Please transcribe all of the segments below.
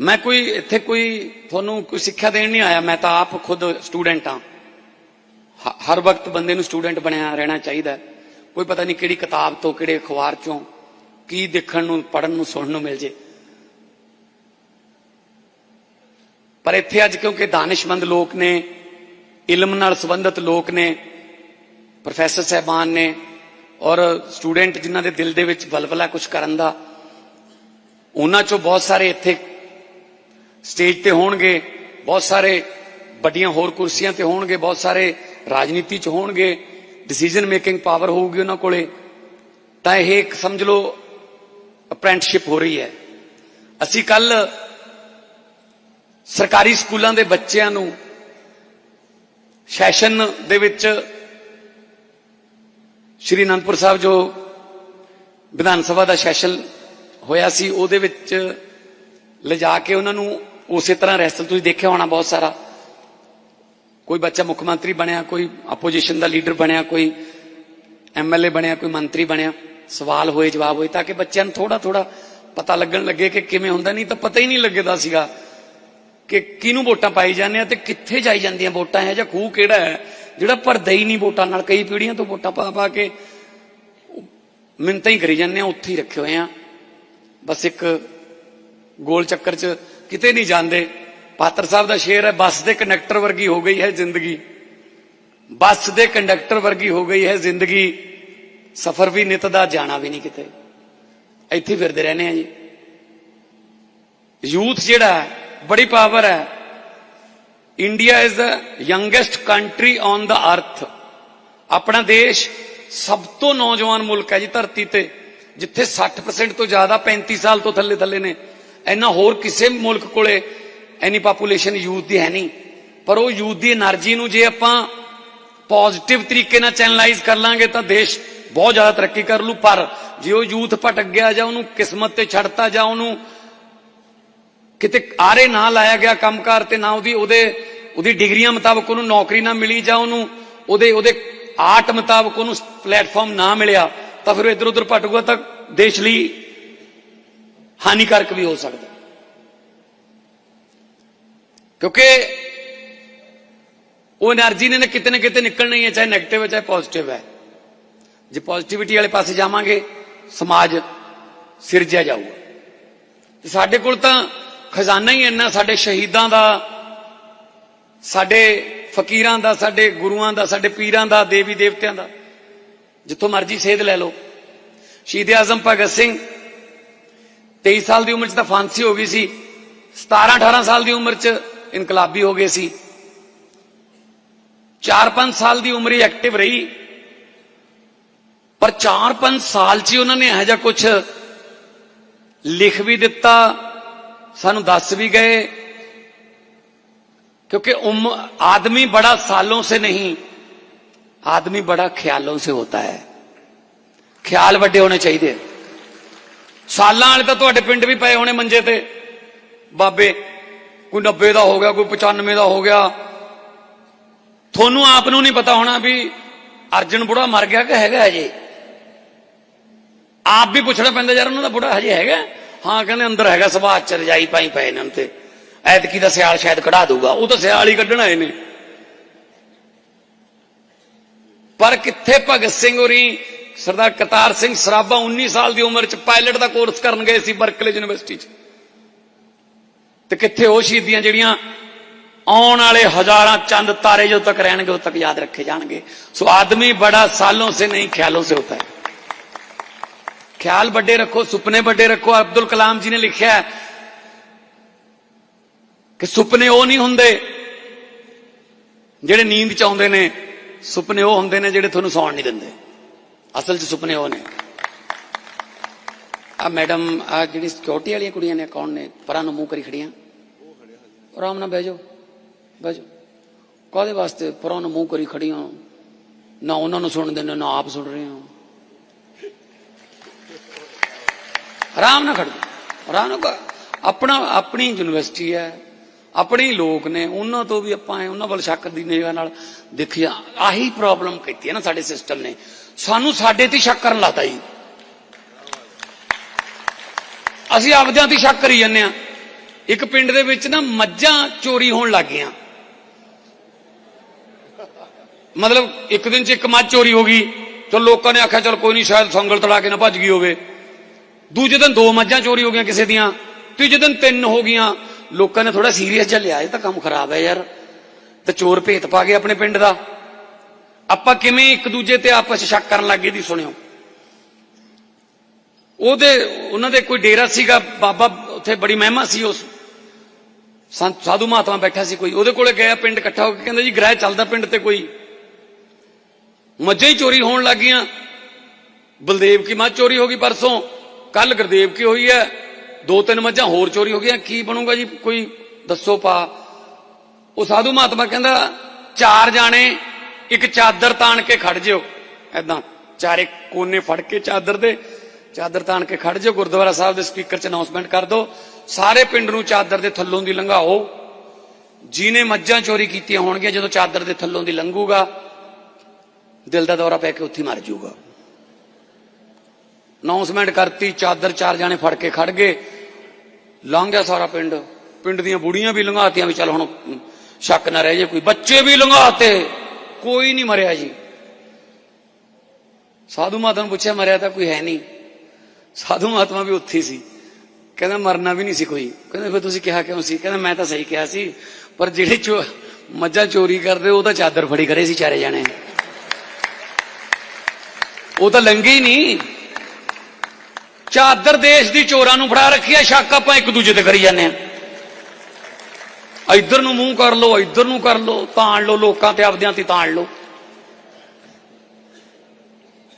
ਮੈਂ ਕੋਈ, ਇੱਥੇ ਕੋਈ ਤੁਹਾਨੂੰ ਕੋਈ ਸਿੱਖਿਆ ਦੇਣ ਨਹੀਂ ਆਇਆ, ਮੈਂ ਤਾਂ ਆਪ ਖੁਦ ਸਟੂਡੈਂਟ ਹਾਂ। ਹ- ਹਰ ਵਕਤ ਬੰਦੇ ਨੂੰ ਸਟੂਡੈਂਟ ਬਣਿਆ ਰਹਿਣਾ ਚਾਹੀਦਾ ਕੋਈ ਪਤਾ ਨਹੀਂ ਕਿਹੜੀ ਕਿਤਾਬ ਤੋਂ, ਕਿਹੜੇ ਅਖਬਾਰ ਚੋਂ, ਕੀ ਦੇਖਣ ਨੂੰ ਪੜਨ ਨੂੰ, ਸੁਣਨ ਨੂੰ ਮਿਲ ਜੇ। ਪਰ ਇੱਥੇ ਅੱਜ ਕਿਉਂਕਿ ਦਾਨਿਸ਼ਮੰਦ ਲੋਕ ਨੇ, ਇਲਮ ਨਾਲ ਸੰਬੰਧਿਤ ਲੋਕ ਨੇ ਪ੍ਰੋਫੈਸਰ ਸਹਿਬਾਨ ਨੇ, ਔਰ ਸਟੂਡੈਂਟ ਜਿਨ੍ਹਾਂ ਦੇ ਦਿਲ ਦੇ ਵਿੱਚ ਬਲਬਲਾ ਕੁਝ ਕਰਨ ਦਾ, ਉਹਨਾਂ ਚੋਂ ਬਹੁਤ ਸਾਰੇ ਇੱਥੇ ਸਟੇਜ ਤੇ ਹੋਣਗੇ, ਬਹੁਤ ਸਾਰੇ ਵੱਡੀਆਂ ਹੋਰ ਕੁਰਸੀਆਂ ਤੇ ਹੋਣਗੇ, ਬਹੁਤ ਸਾਰੇ ਰਾਜਨੀਤੀ ਚ ਹੋਣਗੇ ਡਿਸੀਜਨ ਮੇਕਿੰਗ ਪਾਵਰ ਹੋਊਗੀ ਉਹਨਾਂ ਕੋਲੇ, ਤਾਂ ਇਹ ਇੱਕ ਸਮਝ ਲਓ ਅਪ੍ਰੈਂਟਿਸਸ਼ਿਪ ਹੋ ਰਹੀ ਹੈ। ਅਸੀਂ ਕੱਲ ਸਰਕਾਰੀ ਸਕੂਲਾਂ ਦੇ ਬੱਚਿਆਂ ਨੂੰ ਸੈਸ਼ਨ ਦੇ ਵਿੱਚ ਸ਼੍ਰੀ ਅਨੰਦਪੁਰ ਸਾਹਿਬ ਜੋ ਵਿਧਾਨ ਸਭਾ ਦਾ ਸੈਸ਼ਨ ਹੋਇਆ ਸੀ, ਉਹਦੇ ਵਿੱਚ ਲਿਜਾ ਕੇ ਉਹਨਾਂ ਨੂੰ ਉਸੇ ਤਰ੍ਹਾਂ ਰੈਸਲ ਤੁਸੀਂ ਦੇਖਿਆ ਹੋਣਾ ਬਹੁਤ ਸਾਰਾ। ਕੋਈ ਬੱਚਾ ਮੁੱਖ ਮੰਤਰੀ ਬਣਿਆ, ਕੋਈ ਆਪੋਜੀਸ਼ਨ ਦਾ ਲੀਡਰ ਬਣਿਆ, ਕੋਈ ਐਮਐਲਏ ਬਣਿਆ, ਕੋਈ ਮੰਤਰੀ ਬਣਿਆ। ਸਵਾਲ ਹੋਏ, ਜਵਾਬ ਹੋਏ, ਤਾਂ ਕਿ ਬੱਚਿਆਂ ਨੂੰ ਥੋੜਾ ਥੋੜਾ ਪਤਾ ਲੱਗਣ ਲੱਗੇ ਕਿ ਕਿਵੇਂ ਹੁੰਦਾ, ਨਹੀਂ ਤਾਂ ਪਤਾ ਹੀ ਨਹੀਂ ਲੱਗਦਾ ਸੀਗਾ ਕਿ ਕਿਹਨੂੰ ਵੋਟਾਂ ਪਾਈ ਜਾਂਦੇ ਆ ਤੇ ਕਿੱਥੇ ਜਾਈ ਜਾਂਦੀਆਂ ਵੋਟਾਂ ਹੈ ਜਾਂ ਖੂਹ ਕਿਹੜਾ ਹੈ ਜਿਹੜਾ ਭਰਦਾ ਹੀ ਨਹੀਂ ਵੋਟਾਂ ਨਾਲ, ਕਈ ਪੀੜ੍ਹੀਆਂ ਤੋਂ ਵੋਟਾਂ ਪਾ ਪਾ ਕੇ ਮਿੰਤਾਂ ਹੀ ਕਰੀ ਜਾਂਦੇ ਆ, ਉੱਥੇ ਹੀ ਰੱਖੇ ਹੋਏ ਆ। ਬਸ ਇੱਕ ਗੋਲ ਚੱਕਰ 'ਚ ਕਿਤੇ ਨਹੀਂ ਜਾਂਦੇ। ਪਾਤਰ ਸਾਹਿਬ ਦਾ ਸ਼ੇਰ ਹੈ, ਬੱਸ ਦੇ ਕੰਡਕਟਰ ਵਰਗੀ ਹੋ ਗਈ ਹੈ ਜ਼ਿੰਦਗੀ। ਬੱਸ ਦੇ ਕੰਡਕਟਰ ਵਰਗੀ ਹੋ ਗਈ ਹੈ ਜ਼ਿੰਦਗੀ। ਸਫ਼ਰ ਵੀ ਨਿਤ ਦਾ, ਜਾਣਾ ਵੀ ਨਹੀਂ ਕਿਤੇ। ਇੱਥੇ ਫਿਰਦੇ ਰਹਿੰਦੇ ਆ ਜੀ। ਯੂਥ ਜਿਹੜਾ ਹੈ, ਬੜੀ ਪਾਵਰ ਹੈ। India is the youngest country on the earth ਆਪਣਾ ਦੇਸ਼ ਸਭ ਤੋਂ ਨੌਜਵਾਨ ਮੁਲਕ ਹੈ ਜੀ ਧਰਤੀ ਤੇ, ਜਿੱਥੇ 60% ਤੋਂ ਜ਼ਿਆਦਾ 35 ਸਾਲ ਤੋਂ ਥੱਲੇ ਥੱਲੇ ਨੇ। ਇੰਨਾ ਹੋਰ ਕਿਸੇ ਮੁਲਕ ਕੋਲੇ ਇੰਨੀ ਪੋਪੂਲੇਸ਼ਨ ਯੂਥ ਦੀ ਹੈ ਨਹੀਂ। ਪਰ ਉਹ ਯੂਥ ਦੀ એનર્ਜੀ ਨੂੰ ਜੇ ਆਪਾਂ ਪੋਜ਼ਿਟਿਵ ਤਰੀਕੇ ਨਾਲ ਚੈਨਲਾਈਜ਼ ਕਰ ਲਾਂਗੇ ਤਾਂ ਦੇਸ਼ ਬਹੁਤ ਜ਼ਿਆਦਾ ਤਰੱਕੀ ਕਰ ਲੂ। ਪਰ ਜੇ ਉਹ ਯੂਥ ਭਟਕ ਗਿਆ ਜਾਂ ਉਹਨੂੰ ਕਿਸਮਤ ਤੇ ਛੱਡਤਾ ਜਾਂ ਉਹਨੂੰ ਕਿਤੇ ਆਰੇ ਨਾ ਲਾਇਆ ਗਿਆ ਕੰਮਕਾਰ ਤੇ ਨਾ ਉਹਦੀ ਉਹਦੇ ਉਹਦੀ ਡਿਗਰੀਆਂ ਮੁਤਾਬਕ ਉਹਨੂੰ ਨੌਕਰੀ ਨਾ ਮਿਲੀ ਜਾਂ ਉਹਨੂੰ ਉਹਦੇ ਉਹਦੇ ਆਰਟ ਮੁਤਾਬਕ ਉਹਨੂੰ ਪਲੇਟਫਾਰਮ ਨਾ ਮਿਲਿਆ, ਤਾਂ ਫਿਰ ਇਧਰ ਉਧਰ ਭਟਕੂਗਾ ਤਾਂ ਦੇਸ਼ ਲਈ ਹਾਨੀਕਾਰਕ ਵੀ ਹੋ ਸਕਦਾ। ਕਿਉਂਕਿ ਉਹ એનર્ਜੀ ਨੇ ਕਿਤੇ ਨਾ ਕਿਤੇ ਨਿਕਲਣਾ ਹੀ ਹੈ ਚਾਹੇ ਨੈਗੇਟਿਵ ਹੈ, ਚਾਹੇ ਪੋਜ਼ਿਟਿਵ ਹੈ। ਜੇ ਪੋਜ਼ਿਟਿਵਿਟੀ ਵਾਲੇ ਪਾਸੇ ਜਾਵਾਂਗੇ, ਸਮਾਜ ਸਿਰਜਿਆ ਜਾਊਗਾ। ਤੇ ਸਾਡੇ ਕੋਲ ਤਾਂ ਖਜ਼ਾਨਾ ਹੀ ਇੰਨਾ, ਸਾਡੇ ਸ਼ਹੀਦਾਂ ਦਾ, ਸਾਡੇ ਫਕੀਰਾਂ ਦਾ, ਸਾਡੇ ਗੁਰੂਆਂ ਦਾ, ਸਾਡੇ ਪੀਰਾਂ ਦਾ ਦੇਵੀ ਦੇਵਤਿਆਂ ਦਾ। ਜਿੱਥੋਂ ਮਰਜ਼ੀ ਸੇਧ ਲੈ ਲਓ। ਸ਼ਹੀਦ ਆਜ਼ਮ ਭਗਤ ਸਿੰਘ 23 ਸਾਲ ਦੀ ਉਮਰ 'ਚ ਤਾਂ ਫਾਂਸੀ ਹੋ ਗਈ ਸੀ 17 18 ਸਾਲ ਦੀ ਉਮਰ 'ਚ ਇਨਕਲਾਬੀ ਹੋ ਗਏ ਸੀ 4-5 ਸਾਲ ਦੀ ਉਮਰ ਹੀ ਐਕਟਿਵ ਰਹੀ ਪਰ 4-5 ਸਾਲ 'ਚ ਹੀ ਉਹਨਾਂ ਨੇ ਇਹੋ ਜਿਹਾ ਕੁਝ ਲਿਖ ਵੀ ਦਿੱਤਾ ਸਾਨੂੰ ਦੱਸ ਵੀ ਗਏ क्योंकि उम आदमी बड़ा सालों से नहीं आदमी बड़ा ख्यालों से होता है ਖਿਆਲ ਵੱਡੇ ਹੋਣੇ ਚਾਹੀਦੇ ਸਾਲਾਂ ਵਾਲੇ ਤਾਂ ਤੁਹਾਡੇ ਪਿੰਡ ਵੀ ਪਏ ਹੋਣੇ ਮੰਜੇ ਤੇ। ਬਾਬੇ, ਕੋਈ 90 ਦਾ ਹੋ ਗਿਆ, ਕੋਈ 95 ਦਾ ਹੋ ਗਿਆ। ਤੁਹਾਨੂੰ ਆਪ ਨੂੰ ਨਹੀਂ ਪਤਾ ਹੋਣਾ ਵੀ ਅਰਜਨ ਬੁੜਾ ਮਰ ਗਿਆ ਕਿ ਹੈਗਾ ਹਜੇ। ਆਪ ਵੀ ਪੁੱਛਣਾ ਪੈਂਦਾ ਯਾਰ, ਉਹਨਾਂ ਦਾ ਬੁੜਾ ਹਜੇ ਹੈਗਾ? ਹਾਂ, ਕਹਿੰਦੇ ਅੰਦਰ ਹੈਗਾ ਸੁਭਾਅ ਚ ਰਜਾਈ ਪਾਈ ਪਏ ਨੇ ਤੇ। ਐਤਕੀ ਦਾ ਸਿਆਲ ਸ਼ਾਇਦ ਕਢਾ ਦੂਗਾ ਉਹ ਤਾਂ ਸਿਆਲ ਹੀ ਕੱਢਣਾ ਆਏ ਨੇ ਪਰ ਕਿੱਥੇ ਭਗਤ ਸਿੰਘ ਹੋਰੀ ਸਰਦਾਰ ਕਤਾਰ ਸਿੰਘ ਸਰਾਭਾ 19 ਸਾਲ ਦੀ ਉਮਰ ਚ ਪਾਇਲਟ ਦਾ ਕੋਰਸ ਕਰਨ ਗਏ ਸੀ ਬਰਕਲੇ ਯੂਨੀਵਰਸਿਟੀ ਚ। ਤੇ ਕਿੱਥੇ ਉਹ ਸ਼ਹੀਦੀਆਂ ਜਿਹੜੀਆਂ ਆਉਣ ਵਾਲੇ ਹਜ਼ਾਰਾਂ ਚੰਦ ਤਾਰੇ ਜਦੋਂ ਤੱਕ ਰਹਿਣਗੇ, ਉਦੋਂ ਤੱਕ ਯਾਦ ਰੱਖੇ ਜਾਣਗੇ। ਸੋ ਆਦਮੀ ਬੜਾ ਸਾਲੋਂ ਸੇ ਨਹੀਂ, ਖਿਆਲੋਂ ਸੇ ਹੋਤਾ ਹੈ। ਖਿਆਲ ਵੱਡੇ ਰੱਖੋ, ਸੁਪਨੇ ਵੱਡੇ ਰੱਖੋ। ਅਬਦੁਲ ਕਲਾਮ ਜੀ ਨੇ ਲਿਖਿਆ ਹੈ ਕਿ ਸੁਪਨੇ ਉਹ ਨਹੀਂ ਹੁੰਦੇ ਜਿਹੜੇ ਨੀਂਦ ਚ ਆਉਂਦੇ ਨੇ, ਸੁਪਨੇ ਉਹ ਹੁੰਦੇ ਨੇ ਜਿਹੜੇ ਤੁਹਾਨੂੰ ਸੌਣ ਨਹੀਂ ਦਿੰਦੇ। ਅਸਲ 'ਚ ਸੁਪਨੇ ਉਹ ਨੇ। ਆ ਮੈਡਮ ਆ ਜਿਹੜੀ ਸਿਕਿਉਰਿਟੀ ਵਾਲੀਆਂ ਕੁੜੀਆਂ ਨੇ, ਕੌਣ ਨੇ? ਪਰਾਂ ਨੂੰ ਮੂੰਹ ਕਰੀ ਖੜੀਆਂ। ਆਰਾਮ ਨਾਲ ਬਹਿ ਜਾਓ ਬਹਿ ਜਾਓ। ਕਾਹਦੇ ਵਾਸਤੇ ਪਰਾਂ ਨੂੰ ਮੂੰਹ ਕਰੀ ਖੜੀਆਂ? ਨਾ ਉਹਨਾਂ ਨੂੰ ਸੁਣਦੇ ਨੇ ਨਾ ਆਪ ਸੁਣ ਰਹੇ ਹੋ। ਆਰਾਮ ਨਾਲ ਖੜੋ ਆਰਾਮ ਨਾਲ ਆਪਣਾ, ਆਪਣੀ ਯੂਨੀਵਰਸਿਟੀ ਹੈ, ਆਪਣੇ ਲੋਕ ਨੇ, ਉਹਨਾਂ ਤੋਂ ਵੀ ਆਪਾਂ ਉਹਨਾਂ ਵੱਲ ਸ਼ੱਕ ਦੀ ਨਿਗਾਹ ਨਾਲ ਦੇਖਿਆ ਆਹੀ ਪ੍ਰੋਬਲਮ ਕੀਤੀ ਹੈ ਨਾ ਸਾਡੇ ਸਿਸਟਮ ਨੇ। ਸਾਨੂੰ ਸਾਡੇ ਤੇ ਸ਼ੱਕ ਕਰਨ ਲਾਤਾ ਜੀ। ਅਸੀਂ ਆਪਦਿਆਂ ਤੇ ਸ਼ੱਕ ਕਰੀ ਜਾਂਦੇ ਆ ਇੱਕ ਪਿੰਡ ਦੇ ਵਿੱਚ ਨਾ ਮੱਝਾਂ ਚੋਰੀ ਹੋਣ ਲੱਗ ਗਈਆਂ। ਮਤਲਬ ਇੱਕ ਦਿਨ ਚ ਇੱਕ ਮੱਝ ਚੋਰੀ ਹੋ ਗਈ। ਚਲੋ ਲੋਕਾਂ ਨੇ ਆਖਿਆ, ਚਲ ਕੋਈ ਨਹੀਂ, ਸ਼ਾਇਦ ਸੰਗਲ ਤੜਾ ਕੇ ਨਾ ਭੱਜ ਗਈ ਹੋਵੇ। ਦੂਜੇ ਦਿਨ ਦੋ ਮੱਝਾਂ ਚੋਰੀ ਹੋ ਗਈਆਂ ਕਿਸੇ ਦੀਆਂ। ਤੀਜੇ ਦਿਨ ਤਿੰਨ ਹੋ ਗਈਆਂ। ਲੋਕਾਂ ਨੇ ਥੋੜਾ ਸੀਰੀਅਸ ਜਿਹਾ ਲਿਆ, ਇਹ ਤਾਂ ਕੰਮ ਖਰਾਬ ਹੈ ਯਾਰ। ਤੇ ਚੋਰ ਭੇਤ ਪਾ ਗਏ ਆਪਣੇ ਪਿੰਡ ਦਾ। ਆਪਾਂ ਕਿਵੇਂ ਇੱਕ ਦੂਜੇ ਤੇ ਆਪਸ ਸ਼ੱਕ ਕਰਨ ਲੱਗੇ ਦੀ ਸੁਣਿਓ। ਉਹਦੇ, ਉਹਨਾਂ ਦੇ ਕੋਈ ਡੇਰਾ ਸੀਗਾ, ਬਾਬਾ ਉੱਥੇ ਬੜੀ ਮਹਿਮਾ ਸੀ ਉਸ। ਸਾਧੂ ਮਹਾਤਮਾ ਬੈਠਾ ਸੀ ਕੋਈ। ਉਹਦੇ ਕੋਲੇ ਗਿਆ, ਪਿੰਡ ਇਕੱਠਾ ਹੋ ਕੇ ਕਹਿੰਦਾ ਜੀ, ਗ੍ਰਹਿ ਚੱਲਦਾ ਪਿੰਡ ਤੇ ਕੋਈ। ਮੱਝਾਂ ਹੀ ਚੋਰੀ ਹੋਣ ਲੱਗੀਆਂ ਬਲਦੇਵ ਕੀ ਮੱਝ ਚੋਰੀ ਹੋ ਗਈ ਪਰਸੋਂ? ਕੱਲ ਗੁਰਦੇਵ ਕੀ ਹੋਈ ਹੈ? ਦੋ ਤਿੰਨ ਮੱਝਾਂ ਹੋਰ ਚੋਰੀ ਹੋ ਗਈਆਂ। ਕੀ ਬਣੂਗਾ ਜੀ? ਕੋਈ ਦੱਸੋ ਪਾ। ਉਹ ਸਾਧੂ ਮਹਾਤਮਾ ਕਹਿੰਦਾ, ਚਾਰ ਜਾਣੇ ਇੱਕ ਚਾਦਰ ਤਾਣ ਕੇ ਖੜ ਜਿਓ। ਐਦਾਂ ਚਾਰੇ ਕੋਨੇ ਫੜ ਕੇ ਚਾਦਰ ਦੇ, ਚਾਦਰ ਤਾਣ ਕੇ ਖੜ ਜਿਓ। ਗੁਰਦੁਆਰਾ ਸਾਹਿਬ ਦੇ ਸਪੀਕਰ 'ਚ ਅਨਾਉਂਸਮੈਂਟ ਕਰ ਦਿਓ ਸਾਰੇ ਪਿੰਡ ਨੂੰ ਚਾਦਰ ਦੇ ਥੱਲੋਂ ਦੀ ਲੰਘਾਓ। ਜਿਹਨੇ ਮੱਝਾਂ ਚੋਰੀ ਕੀਤੀਆਂ ਹੋਣਗੀਆਂ, ਜਦੋਂ ਚਾਦਰ ਦੇ ਥੱਲੋਂ ਦੀ ਲੰਘੂਗਾ, ਦਿਲ ਦਾ ਦੌਰਾ ਪੈ ਕੇ ਉੱਥੇ ਹੀ ਮਰ ਜਾਊਗਾ। ਅਨਾਉਂਸਮੈਂਟ ਕਰਤੀ, ਚਾਦਰ ਚਾਰ ਜਾਣੇ ਫੜ ਕੇ ਖੜ ਗਏ। ਲੰਘ ਗਿਆ ਸਾਰਾ ਪਿੰਡ। ਪਿੰਡ ਦੀਆਂ ਬੁੜੀਆਂ ਵੀ ਲੰਘਾਤੀਆਂ ਵੀ ਚੱਲ ਹੁਣ ਸ਼ੱਕ ਨਾ ਰਹਿ ਜੇ ਕੋਈ। ਬੱਚੇ ਵੀ ਲੰਘਾਤੇ। ਕੋਈ ਨਹੀਂ ਮਰਿਆ ਜੀ। ਸਾਧੂ ਮਾਤਾ ਨੂੰ ਪੁੱਛਿਆ, ਮਰਿਆ ਤਾਂ ਕੋਈ ਹੈ ਨਹੀਂ। ਸਾਧੂ ਮਹਾਤਮਾ ਵੀ ਉੱਥੇ ਸੀ। ਕਹਿੰਦਾ, ਮਰਨਾ ਵੀ ਨਹੀਂ ਸੀ ਕੋਈ। ਕਹਿੰਦਾ, ਫਿਰ ਤੁਸੀਂ ਕਿਹਾ ਕਿਉਂ ਸੀ? ਕਹਿੰਦਾ, ਮੈਂ ਤਾਂ ਸਹੀ ਕਿਹਾ ਸੀ। ਪਰ ਜਿਹੜੇ ਚੋ ਮੱਝਾਂ ਚੋਰੀ ਕਰਦੇ, ਉਹ ਤਾਂ ਚਾਦਰ ਫੜੀ ਕਰੇ ਸੀ ਚਾਰੇ ਜਾਣੇ। ਉਹ ਤਾਂ ਲੰਗੇ ਹੀ ਨਹੀਂ। ਚਾਦਰ ਦੇਸ਼ ਦੀ ਚੋਰਾਂ ਨੂੰ ਫੜਾ ਰੱਖੀ ਆ, ਸ਼ੱਕ ਆਪਾਂ ਇੱਕ ਦੂਜੇ ਤੇ ਕਰੀ ਜਾਂਦੇ ਆ। ਇੱਧਰ ਨੂੰ ਮੂੰਹ ਕਰ ਲਓ, ਇੱਧਰ ਨੂੰ ਕਰ ਲਓ, ਤਾਣ ਲਓ ਲੋਕਾਂ ਤੇ ਆਪਦਿਆਂ ਤੇ ਤਾਣ ਲਓ।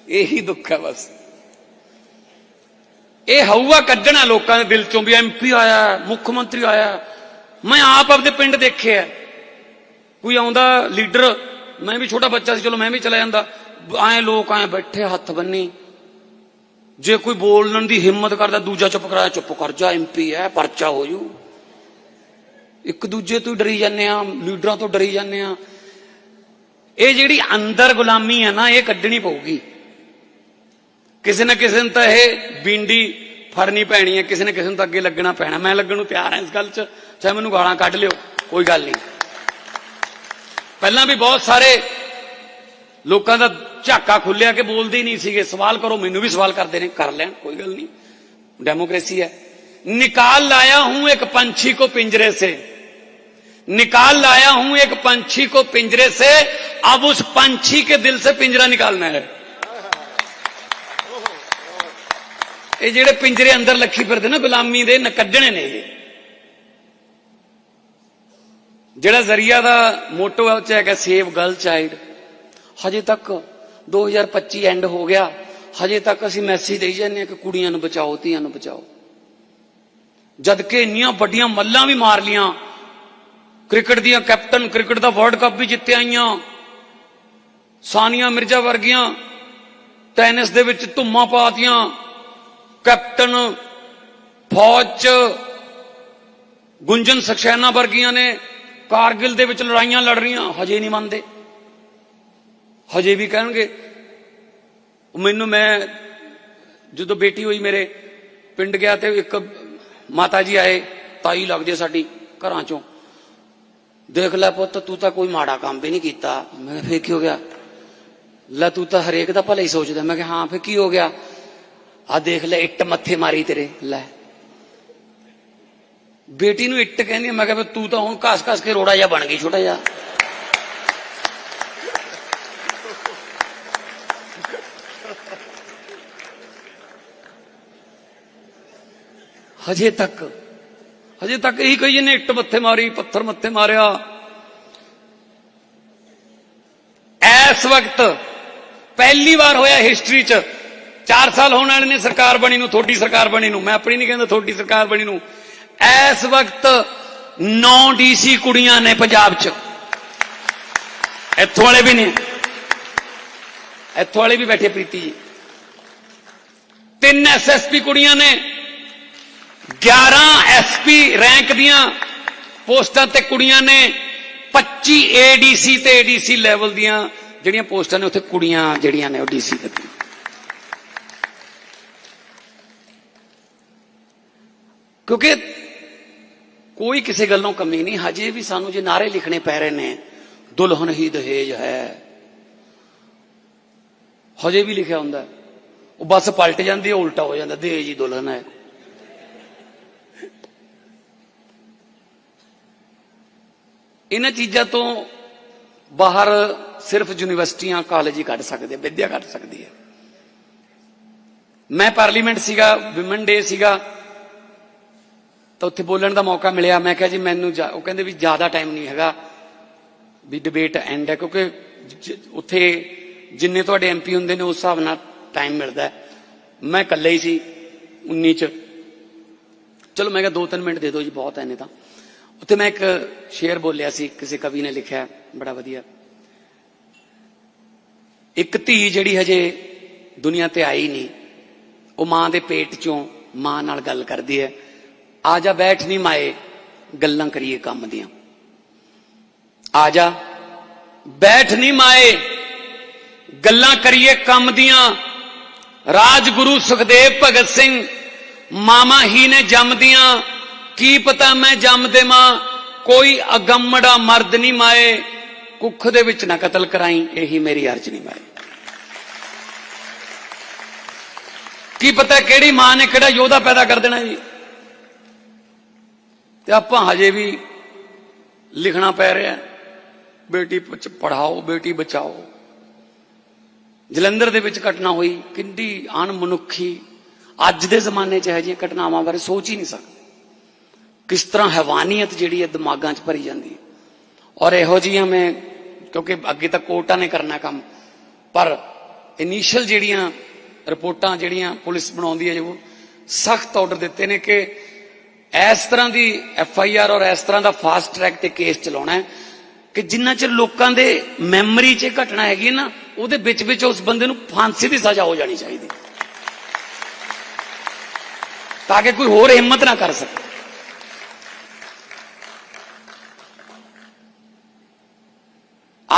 ਇਹੀ ਦੁੱਖ ਹੈ ਬਸ। ਇਹ ਹਊਆ ਕੱਢਣਾ ਲੋਕਾਂ ਦੇ ਦਿਲ ਚੋਂ ਵੀ ਐਮਪੀ ਆਇਆ, ਮੁੱਖ ਮੰਤਰੀ ਆਇਆ। ਮੈਂ ਆਪ ਆਪਦੇ ਪਿੰਡ ਦੇਖਿਆ। ਕੋਈ ਆਉਂਦਾ ਲੀਡਰ, ਮੈਂ ਵੀ ਛੋਟਾ ਬੱਚਾ ਸੀ, ਚਲੋ ਮੈਂ ਵੀ ਚਲਾ ਜਾਂਦਾ। ਐ ਲੋਕ ਐ ਬੈਠੇ, ਹੱਥ ਬੰਨੀ। ਜੇ ਕੋਈ ਬੋਲਣ ਦੀ ਹਿੰਮਤ ਕਰਦਾ, ਦੂਜਾ ਚੁੱਪ ਕਰਾਇਆ, ਚੁੱਪ ਕਰ ਜਾ ਐਮਪੀ ਹੈ, ਪਰਚਾ ਹੋ ਜੂ। ਇੱਕ ਦੂਜੇ ਤੋਂ ਹੀ ਡਰੀ ਜਾਂਦੇ ਆ ਲੀਡਰਾਂ ਤੋਂ ਡਰੀ ਜਾਂਦੇ ਆ ਇਹ ਜਿਹੜੀ ਅੰਦਰ ਗੁਲਾਮੀ ਹੈ ਨਾ ਇਹ ਕੱਢਣੀ ਪਊਗੀ ਕਿਸੇ ਨਾ ਕਿਸੇ ਨੂੰ ਤਾਂ ਇਹ ਬਿੰਡੀ ਫੜਨੀ ਪੈਣੀ ਹੈ ਕਿਸੇ ਨਾ ਕਿਸੇ ਨੂੰ ਤਾਂ ਅੱਗੇ ਲੱਗਣਾ ਪੈਣਾ ਮੈਂ ਲੱਗਣ ਨੂੰ ਤਿਆਰ ਹਾਂ ਇਸ ਗੱਲ 'ਚ ਚਾਹੇ ਮੈਨੂੰ ਗਾਲਾਂ ਕੱਢ ਲਿਓ ਕੋਈ ਗੱਲ ਨਹੀਂ ਪਹਿਲਾਂ ਵੀ ਬਹੁਤ ਸਾਰੇ ਲੋਕਾਂ ਦਾ ਝਾਕਾ ਖੁੱਲਿਆ ਕਿ ਬੋਲਦੇ ਹੀ ਨਹੀਂ ਸੀਗੇ ਸਵਾਲ ਕਰੋ ਮੈਨੂੰ ਵੀ ਸਵਾਲ ਕਰਦੇ ਨੇ ਕਰ ਲੈਣ ਕੋਈ ਗੱਲ ਨਹੀਂ डेमोक्रेसी है निकाल लाया हूं एक पंछी को पिंजरे से निकाल लाया हूं एक पंछी को पिंजरे से अब उस पंछी के दिल से पिंजरा निकालना है ਇਹ ਜਿਹੜੇ ਪਿੰਜਰੇ ਅੰਦਰ ਲੱਖੀ ਫਿਰਦੇ ਨਾ ਗੁਲਾਮੀ ਦੇ ਨ ਕੱਢਣੇ ਨੇ ਇਹ ਜਿਹੜਾ ਜ਼ਰੀਆ ਦਾ ਮੋਟੋ ਹੈ ਉਹ ਚ ਹੈਗਾ ਸੇਵ ਗਰਲ ਚਾਈਲਡ ਹਜੇ ਤੱਕ 2025 ਐਂਡ ਹੋ ਗਿਆ ਹਜੇ ਤੱਕ ਅਸੀਂ ਮੈਸੇਜ ਦੇਈ ਜਾਂਦੇ ਹਾਂ ਕਿ ਕੁੜੀਆਂ ਨੂੰ ਬਚਾਓ ਧੀਆਂ ਨੂੰ ਬਚਾਓ ਜਦ ਕਿ ਇੰਨੀਆਂ ਵੱਡੀਆਂ ਮੱਲਾਂ ਵੀ ਮਾਰ ਲੀਆਂ ਕ੍ਰਿਕਟ ਦੀਆਂ ਕੈਪਟਨ, ਕ੍ਰਿਕਟ ਦਾ ਵਰਲਡ ਕੱਪ ਵੀ ਜਿੱਤੇ ਆਈਆਂ। ਸਾਨੀਆ ਮਿਰਜ਼ਾ ਵਰਗੀਆਂ ਟੈਨਿਸ ਦੇ ਵਿੱਚ ਧੁੰਮਾਂ ਪਾਤੀਆਂ। ਕੈਪਟਨ ਫੌਜ ਚ ਗੁੰਜਨ ਸਕਸ਼ੈਨਾ ਵਰਗੀਆਂ ਨੇ ਕਾਰਗਿਲ ਦੇ ਵਿੱਚ ਲੜਾਈਆਂ ਲੜ ਰਹੀਆਂ, ਹਜੇ ਨਹੀਂ ਮੰਨਦੇ। ਹਜੇ ਵੀ ਕਹਿਣਗੇ, ਮੈਨੂੰ ਮੈਂ ਜਦੋਂ ਬੇਟੀ ਹੋਈ ਮੇਰੇ ਪਿੰਡ ਗਿਆ ਤੇ ਇੱਕ ਮਾਤਾ ਜੀ ਆਏ, ਤਾਈ ਲੱਗਦੇ ਸਾਡੀ ਘਰਾਂ ਚੋਂ। ਦੇਖ ਲੈ ਪੁੱਤ, ਤੂੰ ਤਾਂ ਕੋਈ ਮਾੜਾ ਕੰਮ ਵੀ ਨਹੀਂ ਕੀਤਾ। ਮੈਂ ਕਿਹਾ, ਫੇਰ ਕੀ ਹੋ ਗਿਆ? ਲੈ ਤੂੰ ਤਾਂ ਹਰੇਕ ਦਾ ਭਲਾ ਹੀ ਸੋਚਦਾ। ਮੈਂ ਕਿਹਾ, ਹਾਂ, ਫੇਰ ਕੀ ਹੋ ਗਿਆ? ਆ ਦੇਖ ਲੈ, ਇੱਟ ਮੱਥੇ ਮਾਰੀ ਤੇਰੇ। ਲੈ। ਬੇਟੀ ਨੂੰ ਇੱਟ ਕਹਿੰਦੀ ਮੈਂ ਕਿਹਾ ਤੂੰ ਤਾਂ ਹੁਣ ਘਸ ਘਸ ਕੇ ਰੋੜਾ ਜਿਹਾ ਬਣ ਗਈ, ਛੋਟਾ ਜਿਹਾ। ਹਜੇ ਤੱਕ ਹਜੇ ਤੱਕ ਇਹੀ ਕਹੀ ਇਹਨੇ ਇੱਟ ਮੱਥੇ ਮਾਰੀ, ਪੱਥਰ ਮੱਥੇ ਮਾਰਿਆ। ਇਸ ਵਕਤ ਪਹਿਲੀ ਵਾਰ ਹੋਇਆ ਹਿਸਟਰੀ 'ਚ। 4 ਸਾਲ ਹੋਣ ਵਾਲੇ ਨੇ ਸਰਕਾਰ ਬਣੀ ਨੂੰ ਥੋੜੀ ਸਰਕਾਰ ਬਣੀ ਨੂੰ। ਮੈਂ ਆਪਣੀ ਨਹੀਂ ਕਹਿੰਦਾ ਥੋੜੀ ਸਰਕਾਰ ਬਣੀ ਨੂੰ। ਇਸ ਵਕਤ 9 ਡੀਸੀ ਕੁੜੀਆਂ ਨੇ ਪੰਜਾਬ 'ਚ। ਇੱਥੋਂ ਵਾਲੇ ਵੀ ਨੇ। ਇੱਥੋਂ ਵਾਲੇ ਵੀ ਬੈਠੇ ਪ੍ਰੀਤੀ ਜੀ। ਤਿੰਨ ਐਸਐਸਪੀ ਕੁੜੀਆਂ ਨੇ। 11 ਐਸਪੀ ਰੈਂਕ ਦੀਆਂ ਪੋਸਟਾਂ ਤੇ ਕੁੜੀਆਂ ਨੇ 25 ਏਡੀਸੀ ਤੇ ਏਡੀਸੀ ਲੈਵਲ ਦੀਆਂ ਜਿਹੜੀਆਂ ਪੋਸਟਾਂ ਨੇ, ਉੱਥੇ ਕੁੜੀਆਂ ਜਿਹੜੀਆਂ ਨੇ ਉਹ ਡੀਸੀ ਤੇ ਕਿਉਂਕਿ ਕੋਈ ਕਿਸੇ ਗੱਲੋਂ ਕਮੀ ਨਹੀਂ, ਹਜੇ ਵੀ ਸਾਨੂੰ ਜੇ ਨਾਰੇ ਲਿਖਣੇ ਪੈ ਰਹੇ ਨੇ, ਦੁਲਹਨ ਹੀ ਦਹੇਜ ਹੈ। ਹਜੇ ਵੀ ਲਿਖਿਆ ਹੁੰਦਾ, ਉਹ ਬਸ ਪਲਟ ਜਾਂਦੀ ਉਲਟਾ ਹੋ ਜਾਂਦਾ, ਦਹੇਜ ਹੀ ਦੁਲਹਨ ਹੈ। ਇਹਨਾਂ ਚੀਜ਼ਾਂ ਤੋਂ ਬਾਹਰ ਸਿਰਫ ਯੂਨੀਵਰਸਿਟੀਆਂ, ਕਾਲਜ ਹੀ ਕੱਢ ਸਕਦੇ, ਵਿਦਿਆ ਕੱਢ ਸਕਦੀ ਹੈ। ਮੈਂ ਪਾਰਲੀਮੈਂਟ ਸੀਗਾ, ਵਿਮਨ ਡੇ ਸੀਗਾ, ਤਾਂ ਉੱਥੇ ਬੋਲਣ ਦਾ ਮੌਕਾ ਮਿਲਿਆ। ਮੈਂ ਕਿਹਾ ਜੀ, ਮੈਨੂੰ ਜਾ- ਉਹ ਕਹਿੰਦੇ ਵੀ ਜ਼ਿਆਦਾ ਟਾਈਮ ਨਹੀਂ ਹੈਗਾ ਵੀ ਡਿਬੇਟ ਐਂਡ ਹੈ, ਕਿਉਂਕਿ ਉੱਥੇ ਜਿੰਨੇ ਤੁਹਾਡੇ ਐਮਪੀ ਹੁੰਦੇ ਨੇ, ਉਸ ਹਿਸਾਬ ਨਾਲ ਟਾਈਮ ਮਿਲਦਾ ਮੈਂ ਇਕੱਲੇ ਹੀ ਸੀ 19 ਚ। ਚਲੋ, ਮੈਂ ਕਿਹਾ 2-3 ਮਿੰਟ ਦੇ ਦਿਓ ਜੀ, ਬਹੁਤ ਐ ਤਾਂ। ਉੱਥੇ ਮੈਂ ਇੱਕ ਸ਼ੇਰ ਬੋਲਿਆ ਸੀ, ਕਿਸੇ ਕਵੀ ਨੇ ਲਿਖਿਆ, ਬੜਾ ਵਧੀਆ। ਇੱਕ ਧੀ ਜਿਹੜੀ ਹਜੇ ਦੁਨੀਆ ਤੇ ਆਈ ਨਹੀਂ, ਉਹ ਮਾਂ ਦੇ ਪੇਟ ਚੋਂ ਮਾਂ ਨਾਲ ਗੱਲ ਕਰਦੀ ਹੈ, ਆ ਜਾ ਬੈਠ ਨਹੀਂ ਮਾਏ, ਗੱਲਾਂ ਕਰੀਏ ਕੰਮ ਦੀਆਂ। ਆ ਜਾ, ਬੈਠ ਨਹੀਂ ਮਾਏ, ਗੱਲਾਂ ਕਰੀਏ ਕੰਮ ਦੀਆਂ। ਰਾਜਗੁਰੂ ਸੁਖਦੇਵ ਭਗਤ ਸਿੰਘ ਮਾਮਾ ਹੀ ਨੇ ਜੰਮਦੀਆਂ ਕੀ ਪਤਾ ਮੈਂ ਜੰਮ ਦੇਵਾਂ? ਕੋਈ ਅਗੰਮੜਾ ਮਰਦ ਨਹੀਂ ਮਾਏ। ਕੁੱਖ ਦੇ ਵਿੱਚ ਨਾ ਕਤਲ ਕਰਾਈ, ਇਹੀ ਮੇਰੀ ਅਰਜ਼ ਨਹੀਂ ਮਾਏ। ਕੀ ਪਤਾ ਕਿਹੜੀ ਮਾਂ ਨੇ ਕਿਹੜਾ ਯੋਧਾ ਪੈਦਾ ਕਰ ਦੇਣਾ ਜੀ? ਤੇ ਆਪਾਂ ਹਜੇ ਵੀ ਲਿਖਣਾ ਪੈ ਰਿਹਾ। ਬੇਟੀ ਪੜਾਓ ਬੇਟੀ ਬਚਾਓ। ਜਲੰਧਰ ਦੇ ਵਿੱਚ ਘਟਨਾ ਹੋਈ ਕਿੰਨੀ ਅਣਮਨੁੱਖੀ। ਅੱਜ ਦੇ ਜ਼ਮਾਨੇ 'ਚ ਇਹੋ ਜਿਹੀਆਂ ਘਟਨਾਵਾਂ ਬਾਰੇ ਸੋਚ ਹੀ ਨਹੀਂ ਸਕਦੇ। ਕਿਸ ਤਰ੍ਹਾਂ ਹੈਵਾਨੀਅਤ ਜਿਹੜੀ ਹੈ ਦਿਮਾਗਾਂ 'ਚ ਭਰੀ ਜਾਂਦੀ ਹੈ। ਔਰ ਇਹੋ ਜਿਹੀਆਂ ਮੈਂ, ਕਿਉਂਕਿ ਅੱਗੇ ਤਾਂ ਕੋਰਟਾਂ ਨੇ ਕਰਨਾ ਕੰਮ, ਪਰ ਇਨੀਸ਼ੀਅਲ ਜਿਹੜੀਆਂ ਰਿਪੋਰਟਾਂ ਜਿਹੜੀਆਂ ਪੁਲਿਸ ਬਣਾਉਂਦੀ ਹੈ ਜੋ, ਸਖਤ ਆਰਡਰ ਦਿੱਤੇ ਨੇ ਕਿ ਇਸ ਤਰ੍ਹਾਂ ਦੀ ਐਫ ਆਈ ਆਰ ਔਰ ਇਸ ਤਰ੍ਹਾਂ ਦਾ ਫਾਸਟ ਟਰੈਕ ਤੇ ਕੇਸ ਚਲਾਉਣਾ ਹੈ ਕਿ ਜਿੰਨਾ ਚਿਰ ਲੋਕਾਂ ਦੇ ਮੈਮਰੀ 'ਚ ਘਟਨਾ ਹੈਗੀ ਹੈ ਨਾ, ਉਹਦੇ ਵਿੱਚ ਵਿੱਚ ਉਸ ਬੰਦੇ ਨੂੰ ਫਾਂਸੀ ਦੀ ਸਜ਼ਾ ਹੋ ਜਾਣੀ ਚਾਹੀਦੀ। ਤਾਂ ਕਿ ਕੋਈ ਹੋਰ ਹਿੰਮਤ ਨਾ ਕਰ ਸਕੇ।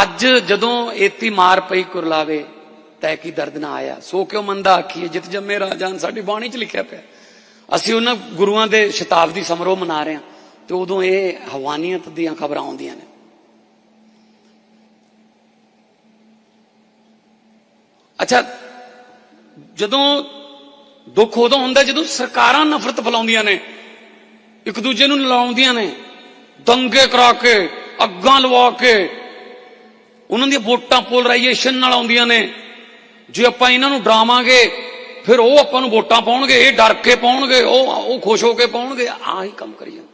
ਅੱਜ ਜਦੋਂ ਏਤੀ ਮਾਰ ਪਈ ਕੁਰਲਾਵੇ, ਤੈ ਕੀ ਦਰਦ ਨਾ ਆਇਆ? ਸੋ ਕਿਉਂ ਮੰਦਾ ਆਖੀਏ? ਜਿਤ ਜੰਮੇ ਰਾਜਾਨ ਸਾਡੀ ਬਾਣੀ 'ਚ ਲਿਖਿਆ ਪਿਆ। ਅਸੀਂ ਉਹਨਾਂ ਗੁਰੂਆਂ ਦੇ ਸ਼ਤਾਬਦੀ ਸਮਾਰੋਹ ਮਨਾ ਰਹੇ ਹਾਂ ਤੇ ਉਦੋਂ ਇਹ ਹਵਾਨੀਅਤ ਦੀਆਂ ਖਬਰਾਂ ਆਉਂਦੀਆਂ ਨੇ। ਅੱਛਾ, ਜਦੋਂ ਦੁੱਖ ਉਦੋਂ ਹੁੰਦਾ ਜਦੋਂ ਸਰਕਾਰਾਂ ਨਫ਼ਰਤ ਫੈਲਾਉਂਦੀਆਂ ਨੇ, ਇੱਕ ਦੂਜੇ ਨੂੰ ਲਾਉਂਦੀਆਂ ਨੇ, ਦੰਗੇ ਕਰਾ ਕੇ, ਅੱਗਾਂ ਲਵਾ ਕੇ ਉਹਨਾਂ ਦੀਆਂ ਵੋਟਾਂ ਪੋਲਰਾਈਜੇਸ਼ਨ ਨਾਲ ਆਉਂਦੀਆਂ ਨੇ ਜੇ ਆਪਾਂ ਇਹਨਾਂ ਨੂੰ ਡਰਾਵਾਂਗੇ ਫਿਰ ਉਹ ਆਪਾਂ ਨੂੰ ਵੋਟਾਂ ਪਾਉਣਗੇ ਇਹ ਡਰ ਕੇ ਪਾਉਣਗੇ ਉਹ ਉਹ ਖੁਸ਼ ਹੋ ਕੇ ਪਾਉਣਗੇ ਆਹੀ ਕੰਮ ਕਰੀ ਜਾਂਦੇ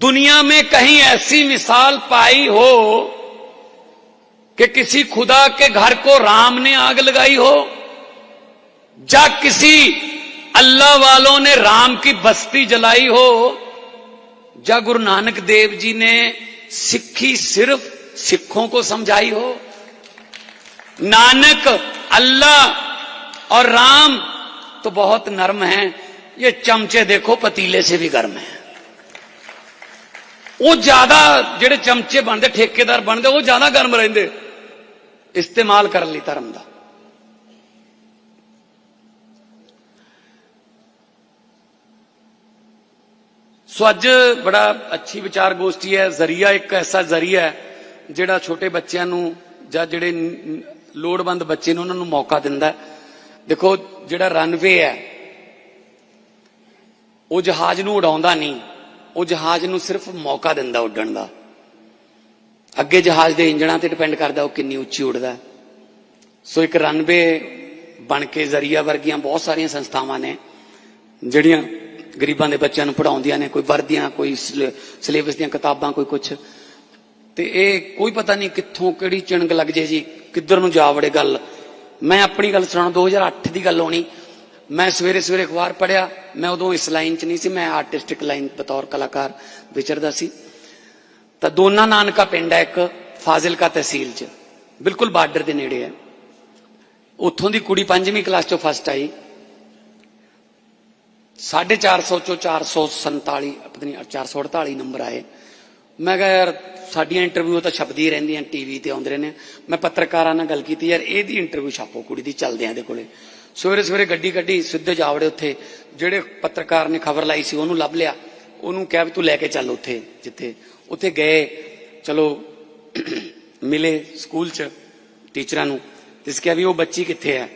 दुनिया में कहीं ऐसी मिसाल पाई हो कि किसी खुदा के घर को राम ने आग लगाई हो या किसी अल्लाह वालों ने राम की बस्ती जलाई हो या गुरु नानक देव जी ने सिक्खी सिर्फ सिखों को समझाई हो नानक अल्लाह और राम तो बहुत नर्म हैं ये चमचे देखो पतीले से भी गर्म है ਉਹ ਜ਼ਿਆਦਾ ਜਿਹੜੇ ਚਮਚੇ ਬਣਦੇ ਠੇਕੇਦਾਰ ਬਣਦੇ ਉਹ ਜ਼ਿਆਦਾ ਗਰਮ ਰਹਿੰਦੇ ਇਸਤੇਮਾਲ ਕਰਨ ਲਈ ਧਰਮ ਦਾ ਸੋ ਅੱਜ ਬੜਾ ਅੱਛੀ ਵਿਚਾਰ ਗੋਸ਼ਟੀ ਹੈ ਜ਼ਰੀਆ ਇੱਕ ਐਸਾ ਜ਼ਰੀਆ ਹੈ ਜਿਹੜਾ ਛੋਟੇ ਬੱਚਿਆਂ ਨੂੰ ਜਾਂ ਜਿਹੜੇ ਲੋੜਵੰਦ ਬੱਚੇ ਨੇ ਉਹਨਾਂ ਨੂੰ ਮੌਕਾ ਦਿੰਦਾ ਦੇਖੋ, ਜਿਹੜਾ ਰਨਵੇ ਹੈ, ਉਹ ਜਹਾਜ਼ ਨੂੰ ਉਡਾਉਂਦਾ ਨਹੀਂ। ਉਹ ਜਹਾਜ਼ ਨੂੰ ਸਿਰਫ ਮੌਕਾ ਦਿੰਦਾ ਉੱਡਣ ਦਾ। ਅੱਗੇ ਜਹਾਜ਼ ਦੇ ਇੰਜਣਾਂ ਤੇ ਡਿਪੈਂਡ ਕਰਦਾ ਉਹ ਕਿੰਨੀ ਉੱਚੀ ਉੱਡਦਾ ਸੋ ਇੱਕ ਰਨਵੇ ਬਣ ਕੇ ਜ਼ਰੀਆ ਵਰਗੀਆਂ ਬਹੁਤ ਸਾਰੀਆਂ ਸੰਸਥਾਵਾਂ ਨੇ, ਜਿਹੜੀਆਂ ਗਰੀਬਾਂ ਦੇ ਬੱਚਿਆਂ ਨੂੰ ਪੜਾਉਂਦੀਆਂ ਨੇ, ਕੋਈ ਵਰਦੀਆਂ, ਕੋਈ ਸਿਲੇਬਸ ਦੀਆਂ ਕਿਤਾਬਾਂ, ਕੋਈ ਕੁਛ। ਤੇ ਇਹ ਕੋਈ ਪਤਾ ਨਹੀਂ ਕਿੱਥੋਂ ਕਿਹੜੀ ਚਿਣਗ ਲੱਗ ਜੇ ਜੀ, ਕਿੱਧਰ ਨੂੰ ਜਾ ਵੜੇ ਗੱਲ। ਮੈਂ ਆਪਣੀ ਗੱਲ ਸੁਣਾਉਂ 2008 ਦੀ ਗੱਲ ਹੋਣੀ। ਮੈਂ ਸਵੇਰੇ ਸਵੇਰੇ ਅਖਬਾਰ ਪੜਿਆ ਮੈਂ ਉਦੋਂ ਇਸ ਲਾਈਨ 'ਚ ਨਹੀਂ ਸੀ, ਮੈਂ ਆਰਟਿਸਟਿਕ ਲਾਈਨ ਬਤੌਰ ਕਲਾਕਾਰ ਵਿਚਰਦਾ ਸੀ। ਤਾਂ ਦੋਨਾ ਨਾਨਕਾ ਪਿੰਡ ਹੈ ਇੱਕ, ਫਾਜ਼ਿਲਕਾ ਤਹਿਸੀਲ 'ਚ, ਬਿਲਕੁਲ ਬਾਰਡਰ ਦੇ ਨੇੜੇ ਹੈ। ਉੱਥੋਂ ਦੀ ਕੁੜੀ ਪੰਜਵੀਂ ਕਲਾਸ 'ਚੋਂ ਫਸਟ ਆਈ। 450 ਚੋਂ 447 ਪਤਾ ਨਹੀਂ 448 ਨੰਬਰ ਆਏ। ਮੈਂ ਕਿਹਾ, ਯਾਰ, ਸਾਡੀਆਂ ਇੰਟਰਵਿਊ ਤਾਂ ਛਪਦੀ ਰਹਿੰਦੀਆਂ ਟੀਵੀ ਤੇ ਆਉਂਦੇ ਰਹਿੰਦੇ ਆ। ਮੈਂ ਪੱਤਰਕਾਰਾਂ ਨਾਲ ਗੱਲ ਕੀਤੀ, ਯਾਰ, ਇਹਦੀ ਇੰਟਰਵਿਊ ਛਾਪੋ ਕੁੜੀ ਦੀ ਚੱਲਦੇ ਆਂ ਦੇ ਕੋਲੇ। ਸਵੇਰੇ ਸਵੇਰੇ ਗੱਡੀ ਕੱਢੀ, ਸਿੱਧੇ ਜਾਵੜੇ ਉੱਥੇ। ਜਿਹੜੇ ਪੱਤਰਕਾਰ ਨੇ ਖਬਰ ਲਾਈ ਸੀ, ਉਹਨੂੰ ਲੱਭ ਲਿਆ। ਉਹਨੂੰ ਕਿਹਾ ਵੀ ਤੂੰ ਲੈ ਕੇ ਚੱਲ ਉੱਥੇ, ਜਿੱਥੇ। ਉੱਥੇ ਗਏ, ਚਲੋ, ਮਿਲੇ ਸਕੂਲ 'ਚ ਟੀਚਰਾਂ ਨੂੰ। ਤੇ ਕਿਹਾ ਵੀ ਉਹ ਬੱਚੀ ਕਿੱਥੇ ਹੈ?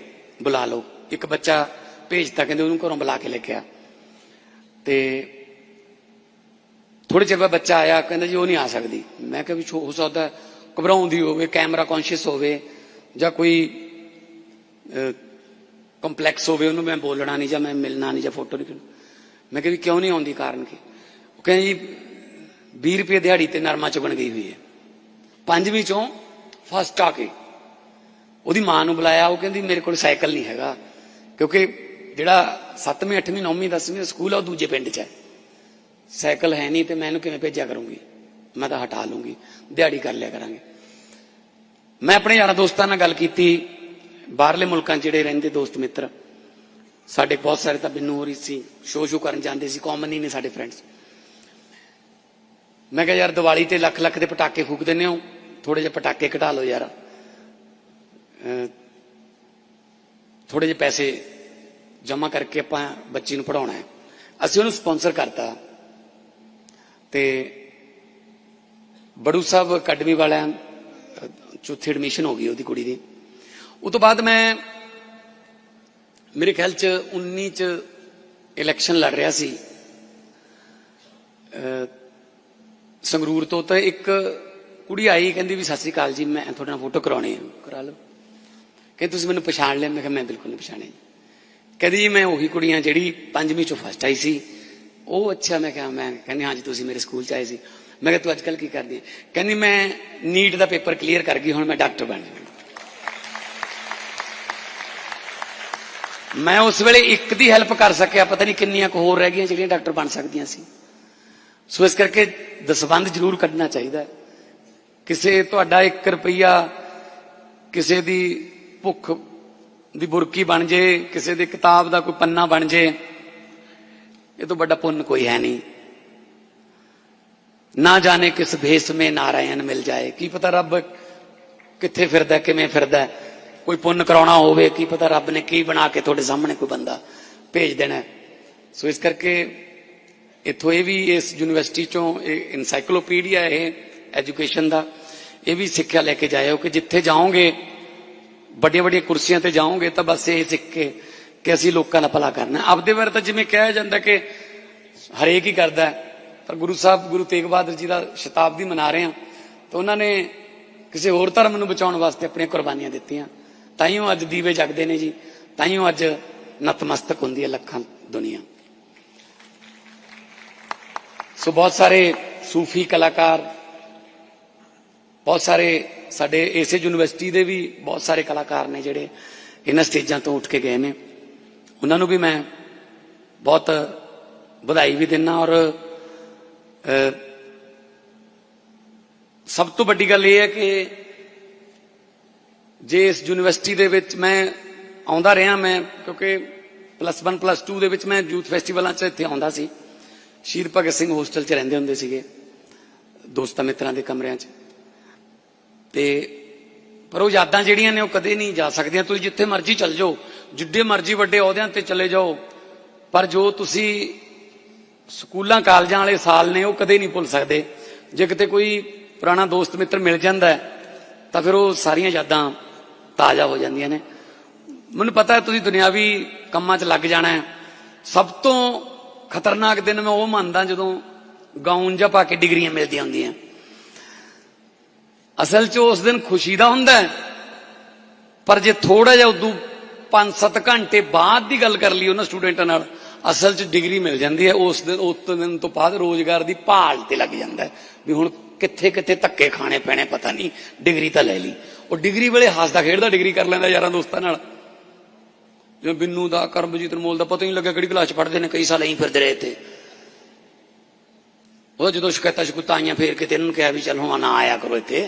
ਬੁਲਾ ਲਓ। ਇੱਕ ਬੱਚਾ ਭੇਜਤਾ, ਕਹਿੰਦੇ ਉਹਨੂੰ ਘਰੋਂ ਬੁਲਾ ਕੇ ਲੈ ਕੇ ਆ। ਤੇ ਥੋੜੇ ਚਿਰ ਬਾਅਦ ਬੱਚਾ ਆਇਆ, ਕਹਿੰਦਾ ਜੀ ਉਹ ਨਹੀਂ ਆ ਸਕਦੀ। ਮੈਂ ਕਿਹਾ ਵੀ ਹੋ ਸਕਦਾ ਹੈ ਘਬਰਾਉਂਦੀ ਹੋਵੇ ਕੈਮਰਾ ਕੌਨਸ਼ੀਅਸ ਹੋਵੇ, ਜਾਂ ਕੋਈ ਕੰਪਲੈਕਸ ਹੋਵੇ, ਉਹਨੂੰ ਮੈਂ ਬੋਲਣਾ ਨਹੀਂ, ਜਾਂ ਮੈਂ ਮਿਲਣਾ ਨਹੀਂ, ਜਾਂ ਫੋਟੋ ਨਹੀਂ ਮੈਂ ਕਿਹਾ ਵੀ ਕਿਉਂ ਨਹੀਂ ਆਉਂਦੀ ਕਾਰਨ ਕੀ? ਉਹ ਕਹਿੰਦਾ ਜੀ 20 ਰੁਪਏ ਦਿਹਾੜੀ ਤੇ ਨਰਮਾ ਚੁਗਣ ਗਈ ਹੋਈ ਹੈ। ਪੰਜਵੀਂ ਚੋਂ ਫਸਟ ਆ ਕੇ ਉਹਦੀ ਮਾਂ ਨੂੰ ਬੁਲਾਇਆ, ਉਹ ਕਹਿੰਦੀ ਮੇਰੇ ਕੋਲ ਸਾਈਕਲ ਨਹੀਂ ਹੈਗਾ, ਕਿਉਂਕਿ ਜਿਹੜਾ 7ਵੀਂ 8ਵੀਂ 9ਵੀਂ 10ਵੀਂ ਦਾ ਸਕੂਲ ਆ, ਉਹ ਦੂਜੇ ਪਿੰਡ 'ਚ ਹੈ। ਸਾਈਕਲ ਹੈ ਨਹੀਂ ਤੇ ਮੈਂ ਇਹਨੂੰ ਕਿਵੇਂ ਭੇਜਿਆ ਕਰੂੰਗੀ? ਮੈਂ ਤਾਂ ਹਟਾ ਲੂੰਗੀ। ਦਿਹਾੜੀ ਕਰ ਲਿਆ ਕਰਾਂਗੇ। ਮੈਂ ਆਪਣੇ ਯਾਰਾਂ ਦੋਸਤਾਂ ਨਾਲ ਗੱਲ ਕੀਤੀ। ਬਾਹਰਲੇ ਮੁਲਕਾਂ 'ਚ ਜਿਹੜੇ ਰਹਿੰਦੇ ਦੋਸਤ ਮਿੱਤਰ, ਸਾਡੇ ਬਹੁਤ ਸਾਰੇ ਤਾਂ ਬਿੰਨੂ ਹੋਰੀ ਸੀ, ਸ਼ੋਅ ਸ਼ੋ ਕਰਨ ਜਾਂਦੇ ਸੀ ਕਾਮਨ ਹੀ ਨੇ ਸਾਡੇ ਫਰੈਂਡਸ ਮੈਂ ਕਿਹਾ, ਯਾਰ, ਦੀਵਾਲੀ ਤੇ ਲੱਖ ਲੱਖ ਦੇ ਪਟਾਕੇ ਫੂਕ ਦਿੰਦੇ ਹੋ। ਥੋੜੇ ਜਿਹੇ ਪਟਾਕੇ ਘਟਾ ਲਓ ਯਾਰ। ਥੋੜੇ ਜਿਹੇ ਪੈਸੇ ਜਮ੍ਹਾਂ ਕਰਕੇ ਆਪਾਂ ਬੱਚੀ ਨੂੰ ਪੜਾਉਣਾ ਹੈ। ਅਸੀਂ ਉਹਨੂੰ ਸਪਾਂਸਰ ਕਰਤਾ। ਤੇ ਬੜੂ ਸਾਹਿਬ ਅਕੈਡਮੀ ਵਾਲਿਆਂ ਅਹ, ਚੌਥੀ ਐਡਮਿਸ਼ਨ ਹੋ ਗਈ ਉਹਦੀ ਕੁੜੀ ਦੀ। ਉਸ ਤੋਂ ਬਾਅਦ ਮੈਂ ਮੇਰੇ ਖਿਆਲ ਚ 19 ਚ ਇਲੈਕਸ਼ਨ ਲੜ ਰਿਹਾ ਸੀ। ਸੰਗਰੂਰ ਤੋਂ ਤਾਂ ਇੱਕ ਕੁੜੀ ਆਈ ਕਹਿੰਦੀ ਵੀ ਸਤਿ ਸ੍ਰੀ ਅਕਾਲ ਜੀ ਮੈਂ ਤੁਹਾਡੇ ਨਾਲ ਫੋਟੋ ਕਰਾਉਣੀ ਹੈ ਕਰਾ ਲਓ। ਕਹਿੰਦੀ ਤੁਸੀਂ ਮੈਨੂੰ ਪਛਾਣ ਲਿਆ? ਮੈਂ ਕਿਹਾ ਮੈਂ ਬਿਲਕੁਲ ਨਹੀਂ ਪਛਾਣਿਆ ਕਹਿੰਦੀ ਜੀ ਮੈਂ ਉਹੀ ਕੁੜੀਆਂ ਜਿਹੜੀ ਪੰਜਵੀਂ ਚੋਂ ਫਸਟ ਆਈ ਸੀ। ਉਹ ਅੱਛਾ, ਮੈਂ ਕਿਹਾ, ਮੈਂ ਕਹਿੰਦੀ, ਹਾਂਜੀ, ਤੁਸੀਂ ਮੇਰੇ ਸਕੂਲ ਚ ਆਏ ਸੀ। ਮੈਂ ਕਿਹਾ, ਤੂੰ ਅੱਜ ਕੱਲ ਕੀ ਕਰਦੀ ਹੈ ਕਹਿੰਦੀ, ਮੈਂ ਨੀਟ ਦਾ ਪੇਪਰ ਕਲੀਅਰ ਕਰ ਗਈ, ਹੁਣ ਮੈਂ ਡਾਕਟਰ ਬਣ ਜਾਣਾ ਮੈਂ ਉਸ ਵੇਲੇ ਇੱਕ ਦੀ ਹੈਲਪ ਕਰ ਸਕਿਆ, ਪਤਾ ਨਹੀਂ ਕਿੰਨੀਆਂ ਕੁ ਹੋਰ ਰਹਿ ਗਈਆਂ ਜਿਹੜੀਆਂ ਡਾਕਟਰ ਬਣ ਸਕਦੀਆਂ ਸੀ। ਸੋ ਇਸ ਕਰਕੇ ਦਸਵੰਧ ਜ਼ਰੂਰ ਕੱਢਣਾ ਚਾਹੀਦਾ। ਕਿਸੇ ਤੁਹਾਡਾ 1 ਰੁਪਈਆ ਕਿਸੇ ਦੀ ਭੁੱਖ ਦੀ ਬੁਰਕੀ ਬਣ ਜੇ, ਕਿਸੇ ਦੀ ਕਿਤਾਬ ਦਾ ਕੋਈ ਪੰਨਾ ਬਣ ਜੇ ਇਹ ਤੋਂ ਵੱਡਾ ਪੁੰਨ ਕੋਈ ਹੈ ਨਹੀਂ ਨਾ ਜਾਣੇ ਕਿਸ ਭੇਸ ਮੇ ਨਾਰਾਇਣ ਮਿਲ ਜਾਏ ਕੀ ਪਤਾ ਰੱਬ ਕਿੱਥੇ ਫਿਰਦਾ ਕਿਵੇਂ ਫਿਰਦਾ ਕੋਈ ਪੁੰਨ ਕਰਾਉਣਾ ਹੋਵੇ ਕੀ ਪਤਾ ਰੱਬ ਨੇ ਕੀ ਬਣਾ ਕੇ ਤੁਹਾਡੇ ਸਾਹਮਣੇ ਕੋਈ ਬੰਦਾ ਭੇਜ ਦੇਣਾ ਹੈ। ਸੋ ਇਸ ਕਰਕੇ ਇੱਥੋਂ ਇਹ ਵੀ ਇਸ ਯੂਨੀਵਰਸਿਟੀ ਚੋਂ ਇਹ ਇਨਸਾਈਕਲੋਪੀਡੀਆ ਇਹ ਐਜੂਕੇਸ਼ਨ ਦਾ ਇਹ ਵੀ ਸਿੱਖਿਆ ਲੈ ਕੇ ਜਾਇਓ ਕਿ ਜਿੱਥੇ ਜਾਓਗੇ ਵੱਡੀਆਂ ਵੱਡੀਆਂ ਕੁਰਸੀਆਂ ਤੇ ਜਾਓਗੇ ਤਾਂ ਬਸ ਇਹ ਸਿੱਖ ਕੇ ਕਿ ਅਸੀਂ ਲੋਕਾਂ ਦਾ ਭਲਾ ਕਰਨਾ ਆਪਦੇ ਬਾਰੇ ਤਾਂ ਜਿਵੇਂ ਕਿਹਾ ਜਾਂਦਾ ਕਿ ਹਰੇਕ ਹੀ ਕਰਦਾ ਹੈ, ਪਰ ਗੁਰੂ ਸਾਹਿਬ ਗੁਰੂ ਤੇਗ ਬਹਾਦਰ ਜੀ ਦਾ ਸ਼ਤਾਬਦੀ ਮਨਾ ਰਹੇ ਹਾਂ ਤਾਂ ਉਹਨਾਂ ਨੇ ਕਿਸੇ ਹੋਰ ਧਰਮ ਨੂੰ ਬਚਾਉਣ ਵਾਸਤੇ ਆਪਣੀਆਂ ਕੁਰਬਾਨੀਆਂ ਦਿੱਤੀਆਂ। ਤਾਈਓ ਅੱਜ ਦੀਵੇ ਜਗਦੇ ਨੇ ਜੀ। ਤਾਈਓ ਅੱਜ ਨਤਮਸਤਕ ਹੁੰਦੀ ਹੈ ਲੱਖਾਂ ਦੁਨੀਆ। ਸੋ ਬਹੁਤ ਸਾਰੇ ਸੂਫੀ ਕਲਾਕਾਰ ਬਹੁਤ ਸਾਰੇ ਸਾਡੇ ਇਸੇ ਯੂਨੀਵਰਸਿਟੀ ਦੇ ਵੀ ਬਹੁਤ ਸਾਰੇ ਕਲਾਕਾਰ ਨੇ ਜਿਹੜੇ ਇਹਨਾਂ ਸਟੇਜਾਂ ਤੋਂ ਉੱਠ ਕੇ ਗਏ ਨੇ। ਉਹਨਾਂ ਨੂੰ ਵੀ ਮੈਂ ਬਹੁਤ ਵਧਾਈ ਵੀ ਦਿੰਨਾ ਔਰ ਸਭ ਤੋਂ ਵੱਡੀ ਗੱਲ ਇਹ ਹੈ ਕਿ ਜੇ ਇਸ ਯੂਨੀਵਰਸਿਟੀ ਦੇ ਵਿੱਚ ਮੈਂ ਆਉਂਦਾ ਰਿਹਾ, ਮੈਂ ਕਿਉਂਕਿ ਪਲੱਸ 1 ਪਲੱਸ 2 ਦੇ ਵਿੱਚ ਮੈਂ ਯੂਥ ਫੈਸਟੀਵਲਾਂ 'ਚ ਇੱਥੇ ਆਉਂਦਾ ਸੀ। ਸ਼ਹੀਦ ਭਗਤ ਸਿੰਘ ਹੋਸਟਲ 'ਚ ਰਹਿੰਦੇ ਹੁੰਦੇ ਸੀਗੇ, ਦੋਸਤਾਂ ਮਿੱਤਰਾਂ ਦੇ ਕਮਰਿਆਂ 'ਚ। ਤੇ ਪਰ ਉਹ ਯਾਦਾਂ ਜਿਹੜੀਆਂ ਨੇ ਉਹ ਕਦੇ ਨਹੀਂ ਜਾ ਸਕਦੀਆਂ। ਤੁਸੀਂ ਜਿੱਥੇ ਮਰਜ਼ੀ ਚੱਲ ਜਾਓ ਜਿੱਡੇ ਮਰਜ਼ੀ ਵੱਡੇ ਅਹੁਦਿਆਂ ਤੇ ਚਲੇ ਜਾਓ, ਪਰ ਜੋ ਤੁਸੀਂ ਸਕੂਲਾਂ ਕਾਲਜਾਂ ਵਾਲੇ ਸਾਲ ਨੇ, ਉਹ ਕਦੇ ਨਹੀਂ ਭੁੱਲ ਸਕਦੇ। ਜੇ ਕਿਤੇ ਕੋਈ ਪੁਰਾਣਾ ਦੋਸਤ ਮਿੱਤਰ ਮਿਲ ਜਾਂਦਾ ਤਾਂ ਫਿਰ ਉਹ ਸਾਰੀਆਂ ਯਾਦਾਂ ਤਾਜ਼ਾ ਹੋ ਜਾਂਦੀਆਂ ਨੇ। ਮੈਨੂੰ ਪਤਾ ਹੈ ਤੁਸੀਂ ਦੁਨਿਆਵੀ ਕੰਮਾਂ 'ਚ ਲੱਗ ਜਾਣਾ ਹੈ। ਸਭ ਤੋਂ ਖਤਰਨਾਕ ਦਿਨ ਮੈਂ ਉਹ ਮੰਨਦਾ ਜਦੋਂ ਗਾਊਨ ਜਾਂ ਪਾ ਕੇ ਡਿਗਰੀਆਂ ਮਿਲਦੀਆਂ ਹੁੰਦੀਆਂ। ਅਸਲ 'ਚ ਉਸ ਦਿਨ ਖੁਸ਼ੀ ਦਾ ਹੁੰਦਾ ਪਰ ਜੇ ਥੋੜਾ ਜਿਹਾ ਉਦੋਂ 5-7 ਘੰਟੇ ਬਾਅਦ ਦੀ ਗੱਲ ਕਰ ਲਈ ਉਹਨਾਂ ਸਟੂਡੈਂਟਾਂ ਨਾਲ, ਅਸਲ 'ਚ ਡਿਗਰੀ ਮਿਲ ਜਾਂਦੀ ਹੈ, ਉਸ ਦਿਨ ਉਸ ਦਿਨ ਤੋਂ ਬਾਅਦ ਰੋਜ਼ਗਾਰ ਦੀ ਭਾਲ ਤੇ ਲੱਗ ਜਾਂਦਾ ਵੀ ਹੁਣ ਕਿੱਥੇ ਕਿੱਥੇ ਧੱਕੇ ਖਾਣੇ ਪੈਣੇ, ਪਤਾ ਨਹੀਂ, ਡਿਗਰੀ ਤਾਂ ਲੈ ਲਈ। ਉਹ ਡਿਗਰੀ ਵੇਲੇ ਹੱਸਦਾ ਖੇਡਦਾ, ਡਿਗਰੀ ਕਰ ਲੈਂਦਾ ਯਾਰਾਂ ਦੋਸਤਾਂ ਨਾਲ। ਜਿਵੇਂ ਬਿੰਨੂ ਦਾ, ਕਰਮਜੀਤ ਅਨਮੋਲ ਦਾ, ਪਤਾ ਹੀ ਨਹੀਂ ਲੱਗਿਆ ਕਿਹੜੀ ਕਲਾਸ ਚ ਪੜ੍ਹਦੇ ਨੇ, ਕਈ ਸਾਲ ਐਂ ਫਿਰਦੇ ਰਹੇ ਤੇ ਉਹ ਜਦੋਂ ਸ਼ਿਕਾਇਤਾਂ ਸ਼ਿਕਾਇਤਾਂ ਆਈਆਂ, ਫੇਰ ਕਿਤੇ ਇਹਨਾਂ ਨੂੰ ਕਿਹਾ ਵੀ ਚੱਲ ਹੁਣ ਨਾ ਆਇਆ ਕਰੋ ਇੱਥੇ।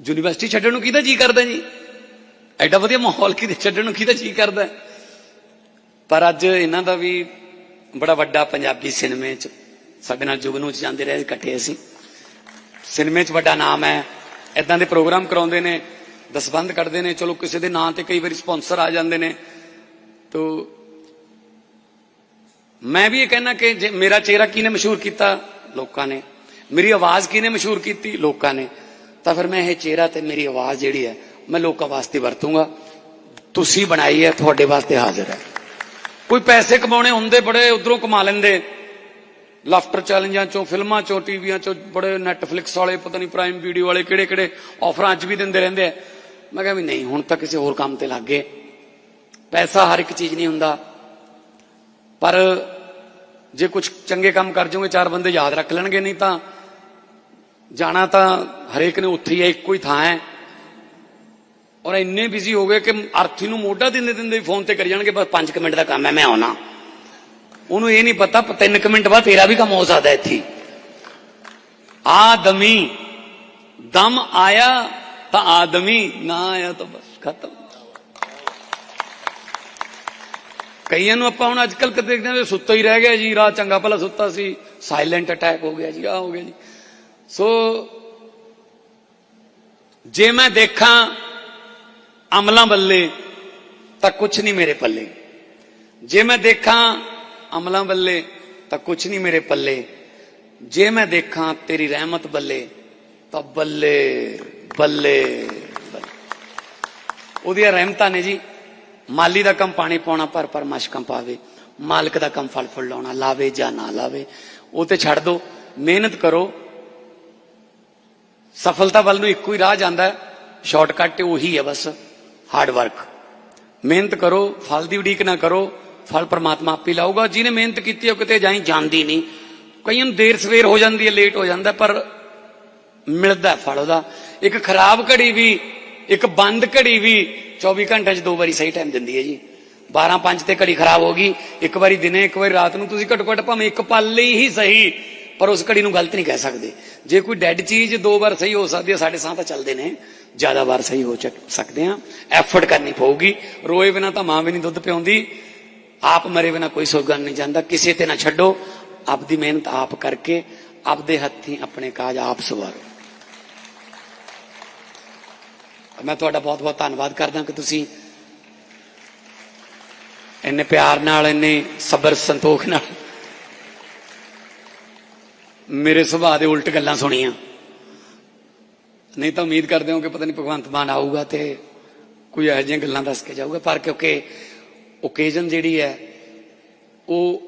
ਯੂਨੀਵਰਸਿਟੀ ਛੱਡਣ ਨੂੰ ਕਿਹਦਾ ਜੀ ਕਰਦਾ ਜੀ? ਐਡਾ ਵਧੀਆ ਮਾਹੌਲ ਕਿਤੇ ਛੱਡਣ ਨੂੰ ਕਿਹਦਾ ਜੀ ਕਰਦਾ ਪਰ ਅੱਜ ਇਹਨਾਂ ਦਾ ਵੀ ਬੜਾ ਵੱਡਾ ਪੰਜਾਬੀ ਸਿਨੇਮੇ ਚ, ਸਾਡੇ ਨਾਲ ਜੁਗਨੂ ਚ ਜਾਂਦੇ ਰਹੇ, ਇਕੱਠੇ ਅਸੀਂ। ਸਿਨੇਮੇ ਚ ਵੱਡਾ ਨਾਮ ਹੈ। ਇਦਾਂ ਦੇ ਪ੍ਰੋਗਰਾਮ ਕਰਾਉਂਦੇ ਨੇ ਦਸਬੰਦ ਕੱਢਦੇ ਨੇ, ਚਲੋ ਕਿਸੇ ਦੇ ਨਾਂ ਤੇ ਕਈ ਵਾਰੀ ਸਪਾਂਸਰ ਆ ਜਾਂਦੇ ਨੇ। ਤੋ ਮੈਂ ਵੀ ਇਹ ਕਹਿਣਾ ਕਿ ਜੇ ਮੇਰਾ ਚਿਹਰਾ ਕਿਹਨੇ ਮਸ਼ਹੂਰ ਕੀਤਾ? ਲੋਕਾਂ ਨੇ। ਮੇਰੀ ਆਵਾਜ਼ ਕਿਹਨੇ ਮਸ਼ਹੂਰ ਕੀਤੀ? ਲੋਕਾਂ ਨੇ। ਤਾਂ ਫਿਰ ਮੈਂ ਇਹ ਚਿਹਰਾ ਤੇ ਮੇਰੀ ਆਵਾਜ਼ ਜਿਹੜੀ ਹੈ ਮੈਂ ਲੋਕਾਂ ਵਾਸਤੇ ਵਰਤੂੰਗਾ। ਤੁਸੀਂ ਬਣਾਈ ਹੈ, ਤੁਹਾਡੇ ਵਾਸਤੇ ਹਾਜ਼ਰ ਹੈ। ਕੋਈ ਪੈਸੇ ਕਮਾਉਣੇ ਹੁੰਦੇ ਬੜੇ ਉਧਰੋਂ ਕਮਾ ਲੈਂਦੇ। ਲਾਫਟਰ ਚੈਲੰਜਾਂ ਚੋਂ, ਫਿਲਮਾਂ ਚੋਂ, ਟੀਵੀਆਂ ਚੋਂ, ਬੜੇ ਨੈਟਫਲਿਕਸ ਵਾਲੇ, ਪਤਾ ਨਹੀਂ ਪ੍ਰਾਈਮ ਵੀਡੀਓ ਵਾਲੇ ਕਿਹੜੇ ਕਿਹੜੇ ਆਫਰਾਂ ਅੱਜ ਵੀ ਦਿੰਦੇ ਰਹਿੰਦੇ ਆ। ਮੈਂ ਕਿਹਾ ਵੀ ਨਹੀਂ, ਹੁਣ ਤਾਂ ਕਿਸੇ ਹੋਰ ਕੰਮ ਤੇ ਲੱਗ ਗਏ। ਪੈਸਾ ਹਰ ਇੱਕ ਚੀਜ਼ ਨਹੀਂ ਹੁੰਦਾ। ਪਰ ਜੇ ਕੁਝ ਚੰਗੇ ਕੰਮ ਕਰ ਜਾਓਗੇ, ਚਾਰ ਬੰਦੇ ਯਾਦ ਰੱਖ ਲੈਣਗੇ, ਨਹੀਂ ਤਾਂ ਜਾਣਾ ਤਾਂ ਹਰੇਕ ਨੇ ਉੱਥੇ ਹੀ ਹੈ, ਇੱਕੋ ਹੀ ਥਾਂ ਹੈ। ਔਰ ਇੰਨੇ ਬਿਜ਼ੀ ਹੋ ਗਏ ਕਿ ਅਰਥੀ ਨੂੰ ਮੋਢਾ ਦਿੰਦੇ ਦਿੰਦੇ ਫੋਨ ਤੇ ਕਰੀ ਜਾਣਗੇ ਬਸ 5 ਮਿੰਟ ਦਾ ਕੰਮ ਹੈ ਮੈਂ ਆਉਣਾ ਉਹਨੂੰ ਇਹ ਨਹੀਂ ਪਤਾ 3 ਮਿੰਟ ਬਾਅਦ ਤੇਰਾ ਵੀ ਕੰਮ ਹੋ ਸਕਦਾ ਇੱਥੇ ਹੀ। ਆਦਮੀ ਦਮ ਆਇਆ ਤਾਂ ਆਦਮੀ ਨਾ ਆਇਆ ਤਾਂ ਬਸ ਖਤਮ ਕਈਆਂ ਨੂੰ ਆਪਾਂ ਹੁਣ ਅੱਜ ਕੱਲ ਕਦੇ ਦੇਖਦੇ ਹਾਂ ਵੀ ਸੁੱਤਾ ਹੀ ਰਹਿ ਗਿਆ ਜੀ ਰਾਤ ਚੰਗਾ ਭਲਾ ਸੁੱਤਾ ਸੀ ਸਾਇਲੈਂਟ ਅਟੈਕ ਹੋ ਗਿਆ ਜੀ ਆ ਹੋ ਗਿਆ ਜੀ। ਸੋ ਜੇ ਮੈਂ ਦੇਖਾਂ ਅਮਲਾਂ ਬੱਲੇ ਤਾਂ ਕੁਝ ਨਹੀਂ ਮੇਰੇ ਪੱਲੇ। ਜੇ ਮੈਂ ਦੇਖਾਂ ਅਮਲਾਂ ਬੱਲੇ ਤਾਂ ਕੁਝ ਨਹੀਂ ਮੇਰੇ ਪੱਲੇ। ਜੇ ਮੈਂ ਦੇਖਾਂ ਤੇਰੀ ਰਹਿਮਤ ਬੱਲੇ ਤਾਂ ਬੱਲੇ ਬੱਲੇ ਬੱਲੇ। ਉਹਦੀਆਂ ਰਹਿਮਤਾਂ ਨੇ ਜੀ। ਮਾਲੀ ਦਾ ਕੰਮ ਪਾਣੀ ਪਾਉਣਾ, ਪਰ ਪਰ ਮਸ਼ਕਾਂ ਪਾਵੇ। ਮਾਲਕ ਦਾ ਕੰਮ ਫਲ ਫੁੱਲ ਲਾਉਣਾ, ਲਾਵੇ ਜਾਂ ਨਾ ਲਾਵੇ। ਉਹ ਤੇ ਛੱਡ ਦੋ। ਮਿਹਨਤ ਕਰੋ। ਸਫਲਤਾ ਵੱਲ ਨੂੰ ਇੱਕੋ ਹੀ ਰਾਹ ਜਾਂਦਾ। ਹੈ ਸ਼ਾਰਟਕਟ ਉਹੀ ਹੈ ਬਸ। ਹਾਰਡ ਵਰਕ ਮਿਹਨਤ ਕਰੋ, ਫਲ ਦੀ ਉਡੀਕ ਨਾ ਕਰੋ, ਫਲ ਪ੍ਰਮਾਤਮਾ ਆਪੇ ਲਾਊਗਾ। ਜਿਹਨੇ ਮਿਹਨਤ ਕੀਤੀ ਉਹ ਕਿਤੇ ਜਾਈ ਜਾਂਦੀ ਨਹੀਂ। ਕਈਆਂ ਨੂੰ ਦੇਰ ਸਵੇਰ ਹੋ ਜਾਂਦੀ ਹੈ ਲੇਟ ਹੋ ਜਾਂਦਾ, ਪਰ ਮਿਲਦਾ ਫਲ ਉਹਦਾ। ਇੱਕ ਖਰਾਬ ਘੜੀ ਵੀ, ਇੱਕ ਬੰਦ ਘੜੀ ਵੀ 24 ਘੰਟਿਆਂ 'ਚ ਦੋ ਵਾਰੀ ਸਹੀ ਟਾਈਮ ਦਿੰਦੀ ਹੈ ਜੀ। 12 5 ਤੇ ਘੜੀ ਖਰਾਬ ਹੋ ਗਈ, ਇੱਕ ਵਾਰੀ ਦਿਨੇ, ਇੱਕ ਵਾਰੀ ਰਾਤ ਨੂੰ। ਤੁਸੀਂ ਘੱਟੋ ਘੱਟ ਭਾਵੇਂ ਇੱਕ ਪਲ ਲਈ ਹੀ ਸਹੀ ਪਰ ਉਸ ਘੜੀ ਨੂੰ ਗਲਤ ਨਹੀਂ ਕਹਿ ਸਕਦੇ। ਜੇ ਕੋਈ ਡੈੱਡ ਚੀਜ਼ ਦੋ ਵਾਰ ਸਹੀ ਹੋ ਸਕਦੀ ਹੈ, ਸਾਡੇ ਸਾਹ ਤਾਂ ਚੱਲਦੇ ਨੇ। ਜ਼ਿਆਦਾ ਵਾਰ ਸਹੀ ਹੋ ਚੱਕ ਸਕਦੇ ਆ ਐਫਰਟ ਕਰਨੀ ਪਊਗੀ। ਰੋਏ ਬਿਨਾ ਤਾਂ ਮਾਂ ਵੀ ਨਹੀਂ ਦੁੱਧ ਪਿਆਉਂਦੀ। ਆਪ ਮਰੇ ਬਿਨਾ ਕੋਈ ਸੁਗਨ ਨਹੀਂ ਜਾਂਦਾ। ਕਿਸੇ ਤੇ ਨਾ ਛੱਡੋ। ਆਪਦੀ ਮਿਹਨਤ ਆਪ ਕਰਕੇ, ਆਪਦੇ ਹੱਥੀਂ ਆਪਣੇ ਕਾਜ ਆਪ ਸਵਾਰੋ। ਮੈਂ ਤੁਹਾਡਾ ਬਹੁਤ ਬਹੁਤ ਧੰਨਵਾਦ ਕਰਦਾ ਕਿ ਤੁਸੀਂ ਇੰਨੇ ਪਿਆਰ ਨਾਲ, ਇੰਨੇ ਸਬਰ ਸੰਤੋਖ ਨਾਲ ਮੇਰੇ ਸੁਭਾਅ ਦੇ ਉਲਟ ਗੱਲਾਂ ਸੁਣੀਆਂ। ਨਹੀਂ ਤਾਂ ਉਮੀਦ ਕਰਦੇ ਹਾਂ ਕਿ ਪਤਾ ਨਹੀਂ ਭਗਵੰਤ ਮਾਨ ਆਊਗਾ ਤੇ ਕੋਈ ਇਹੋ ਜਿਹੀਆਂ ਗੱਲਾਂ ਦੱਸ ਕੇ ਜਾਊਗਾ, ਪਰ ਕਿਉਂਕਿ ਓਕੇਜ਼ਨ ਜਿਹੜੀ ਹੈ, ਉਹ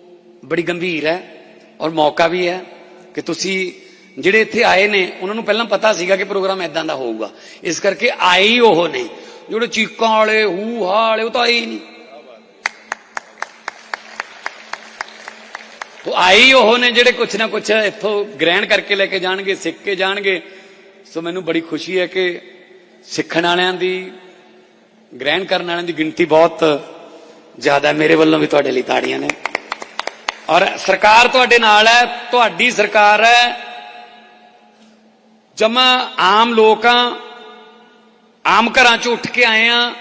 ਬੜੀ ਗੰਭੀਰ ਹੈ ਔਰ ਮੌਕਾ ਵੀ ਹੈ ਕਿ ਤੁਸੀਂ ਜਿਹੜੇ ਇੱਥੇ ਆਏ ਨੇ, ਉਹਨਾਂ ਨੂੰ ਪਹਿਲਾਂ ਪਤਾ ਸੀਗਾ ਕਿ ਪ੍ਰੋਗਰਾਮ ਐਦਾਂ ਦਾ ਹੋਊਗਾ। ਇਸ ਕਰਕੇ ਆਏ ਹੀ ਉਹ ਨੇ। ਜਿਹੜੇ ਚੀਕਾਂ ਵਾਲੇ ਹੂ ਹਾ ਵਾਲੇ ਉਹ ਤਾਂ ਆਏ ਹੀ ਨਹੀਂ। ਉਹ ਆਏ ਹੀ ਉਹ ਨੇ ਜਿਹੜੇ ਕੁਛ ਨਾ ਕੁਛ ਇੱਥੋਂ ਗ੍ਰਹਿਣ ਕਰਕੇ ਲੈ ਕੇ ਜਾਣਗੇ, ਸਿੱਖ ਕੇ ਜਾਣਗੇ। ਸੋ ਮੈਨੂੰ ਬੜੀ ਖੁਸ਼ੀ ਹੈ ਕਿ ਸਿੱਖਣ ਵਾਲਿਆਂ ਦੀ, ਗ੍ਰਹਿਣ ਕਰਨ ਵਾਲਿਆਂ ਦੀ ਗਿਣਤੀ ਬਹੁਤ ਜ਼ਿਆਦਾ ਮੇਰੇ ਵੱਲੋਂ ਵੀ ਤੁਹਾਡੇ ਲਈ ਤਾੜੀਆਂ ਨੇ। ਔਰ ਸਰਕਾਰ ਤੁਹਾਡੇ ਨਾਲ ਹੈ, ਤੁਹਾਡੀ ਸਰਕਾਰ ਹੈ। ਜਮਾ ਆਮ ਲੋਕਾਂ, ਆਮ ਘਰਾਂ ਚ ਉੱਠ ਕੇ ਆਏ ਆ।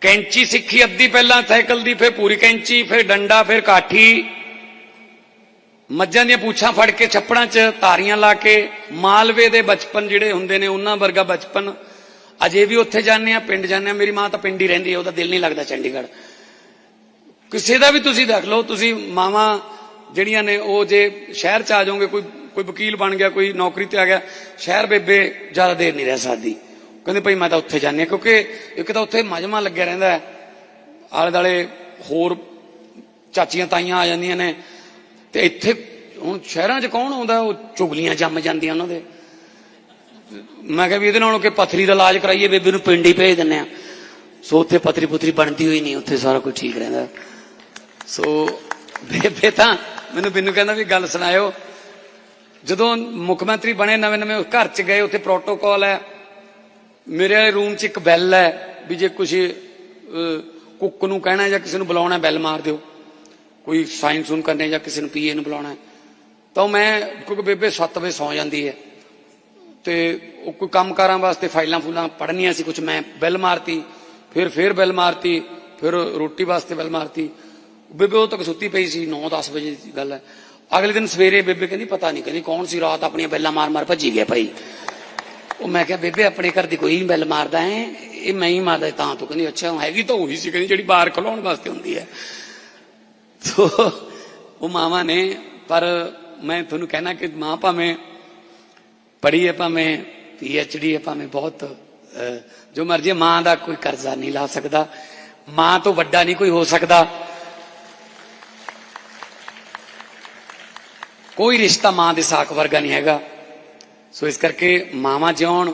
ਕੈਂਚੀ ਸਿੱਖੀ ਅੱਧੀ ਪਹਿਲਾਂ, ਸਾਈਕਲ ਦੀ, ਫਿਰ ਪੂਰੀ ਕੈਂਚੀ, ਫਿਰ ਡੰਡਾ, ਫਿਰ ਕਾਠੀ। ਮੱਝਾਂ ਦੀਆਂ ਪੂਛਾਂ ਫੜ ਕੇ ਛੱਪੜਾਂ 'ਚ ਤਾਰੀਆਂ ਲਾ ਕੇ ਮਾਲਵੇ ਦੇ ਬਚਪਨ ਜਿਹੜੇ ਹੁੰਦੇ ਨੇ, ਉਹਨਾਂ ਵਰਗਾ ਬਚਪਨ। ਅਜੇ ਵੀ ਉੱਥੇ ਜਾਂਦੇ ਆ ਪਿੰਡ ਜਾਂਦੇ ਆ ਮੇਰੀ ਮਾਂ ਤਾਂ ਪਿੰਡ ਹੀ ਰਹਿੰਦੀ ਹੈ, ਉਹਦਾ ਦਿਲ ਨਹੀਂ ਲੱਗਦਾ ਚੰਡੀਗੜ੍ਹ। ਕਿਸੇ ਦਾ ਵੀ ਤੁਸੀਂ ਦੇਖ ਲਓ, ਤੁਸੀਂ ਮਾਵਾਂ ਜਿਹੜੀਆਂ ਨੇ, ਉਹ ਜੇ ਸ਼ਹਿਰ 'ਚ ਆ ਜਾਓਗੇ, ਕੋਈ ਕੋਈ ਵਕੀਲ ਬਣ ਗਿਆ, ਕੋਈ ਨੌਕਰੀ ਤੇ ਆ ਗਿਆ, ਸ਼ਹਿਰ ਬੇਬੇ ਜ਼ਿਆਦਾ ਦੇਰ ਨਹੀਂ ਰਹਿ ਸਕਦੀ। ਕਹਿੰਦੇ ਭਾਈ ਮੈਂ ਤਾਂ ਉੱਥੇ ਜਾਂਦੀ ਹਾਂ, ਕਿਉਂਕਿ ਇੱਕ ਤਾਂ ਉੱਥੇ ਮਜਮਾ ਲੱਗਿਆ ਰਹਿੰਦਾ ਹੈ। ਆਲੇ ਦਾਲੇ ਹੋਰ ਚਾਚੀਆਂ ਤਾਈਆਂ ਆ ਜਾਂਦੀਆਂ ਨੇ। ਤੇ ਇੱਥੇ ਹੁਣ ਸ਼ਹਿਰਾਂ 'ਚ ਕੌਣ ਆਉਂਦਾ? ਉਹ ਚੁਗਲੀਆਂ ਜੰਮ ਜਾਂਦੀਆਂ ਉਹਨਾਂ ਦੇ। ਮੈਂ ਕਿਹਾ ਵੀ ਇਹਦੇ ਨਾਲੋਂ ਕਿ ਪਥਰੀ ਦਾ ਇਲਾਜ ਕਰਾਈਏ, ਬੇਬੇ ਨੂੰ ਪਿੰਡ ਹੀ ਭੇਜ ਦਿੰਨੇ ਆ। ਸੋ ਉੱਥੇ ਪਥਰੀ ਪੁਥਰੀ ਬਣਦੀ ਹੋਈ ਨਹੀਂ, ਉੱਥੇ ਸਾਰਾ ਕੁਝ ਠੀਕ ਰਹਿੰਦਾ। ਸੋ ਬੇਬੇ ਤਾਂ ਮੈਨੂੰ ਬਿੰਨੂ ਕਹਿੰਦਾ ਵੀ ਗੱਲ ਸੁਣਾਇਓ। ਜਦੋਂ ਮੁੱਖ ਮੰਤਰੀ ਬਣੇ ਨਵੇਂ ਨਵੇਂ ਘਰ 'ਚ ਗਏ, ਉੱਥੇ ਪ੍ਰੋਟੋਕਾਲ ਹੈ। ਮੇਰੇ ਵਾਲੇ ਰੂਮ 'ਚ ਇੱਕ ਬੈਲ ਹੈ ਵੀ ਜੇ ਕੁਝ ਕੁੱਕ ਨੂੰ ਕਹਿਣਾ ਜਾਂ ਕਿਸੇ ਨੂੰ ਬੁਲਾਉਣਾ ਬੈਲ ਮਾਰ ਦਿਓ। ਕੋਈ ਸਾਇਨ ਸੂਨ ਕਰਨੇ ਜਾਂ ਕਿਸੇ ਨੂੰ ਪੀਏ ਨੂੰ ਬੁਲਾਉਣਾ ਤਾਂ ਉਹ ਮੈਂ, ਕਿਉਂਕਿ ਬੇਬੇ 7 ਵਜੇ ਸੌ ਜਾਂਦੀ ਹੈ, ਤੇ ਉਹ ਕੋਈ ਕੰਮਕਾਰਾਂ ਵਾਸਤੇ ਫਾਈਲਾਂ ਫੂਲਾਂ ਪੜ੍ਹਨੀਆਂ ਸੀ ਕੁਝ ਮੈਂ ਬੈਲ ਮਾਰਤੀ, ਫਿਰ ਫਿਰ ਬੈਲ ਮਾਰਤੀ, ਫਿਰ ਰੋਟੀ ਵਾਸਤੇ ਬੈਲ ਮਾਰਤੀ। ਬੇਬੇ ਉਹ ਤੱਕ ਸੁੱਤੀ ਪਈ ਸੀ 9-10 ਵਜੇ ਦੀ ਗੱਲ ਹੈ। ਅਗਲੇ ਦਿਨ ਸਵੇਰੇ ਬੇਬੇ ਕਹਿੰਦੀ, ਪਤਾ ਨਹੀਂ ਕਹਿੰਦੀ ਕੌਣ ਸੀ, ਰਾਤ ਆਪਣੀਆਂ ਬੈਲਾਂ ਮਾਰ ਮਾਰ ਭੱਜੀ ਗਿਆ ਭਾਈ। ਉਹ ਮੈਂ ਕਿਹਾ, ਬੇਬੇ ਆਪਣੇ ਘਰ ਦੀ ਕੋਈ ਨਹੀਂ ਬੈਲ ਮਾਰਦਾ ਹੈ, ਇਹ ਮੈਂ ਹੀ ਮਾਰਦਾ, ਤਾਂ ਤੂੰ ਕਹਿੰਦੀ, ਅੱਛਾ ਹੈਗੀ ਤਾਂ ਉਹੀ ਸੀ, ਕਹਿੰਦੀ ਜਿਹੜੀ ਬਾਹਰ ਖਲਾਉਣ ਵਾਸਤੇ ਹੁੰਦੀ ਹੈ। ਸੋ ਉਹ ਮਾਵਾਂ ਨੇ, ਪਰ ਮੈਂ ਤੁਹਾਨੂੰ ਕਹਿਣਾ ਕਿ ਮਾਂ ਭਾਵੇਂ ਪੜ੍ਹੀ ਹੈ, ਭਾਵੇਂ ਪੀ ਐਚ ਡੀ ਹੈ, ਭਾਵੇਂ ਬਹੁਤ ਜੋ ਮਰਜ਼ੀ ਮਾਂ ਦਾ ਕੋਈ ਕਰਜ਼ਾ ਨਹੀਂ ਲਾ ਸਕਦਾ। ਮਾਂ ਤੋਂ ਵੱਡਾ ਨਹੀਂ ਕੋਈ ਹੋ ਸਕਦਾ। ਕੋਈ ਰਿਸ਼ਤਾ ਮਾਂ ਦੇ ਸਾਕ ਵਰਗਾ ਨਹੀਂ ਹੈਗਾ। ਸੋ ਇਸ ਕਰਕੇ ਮਾਵਾਂ ਜਿਉਣ,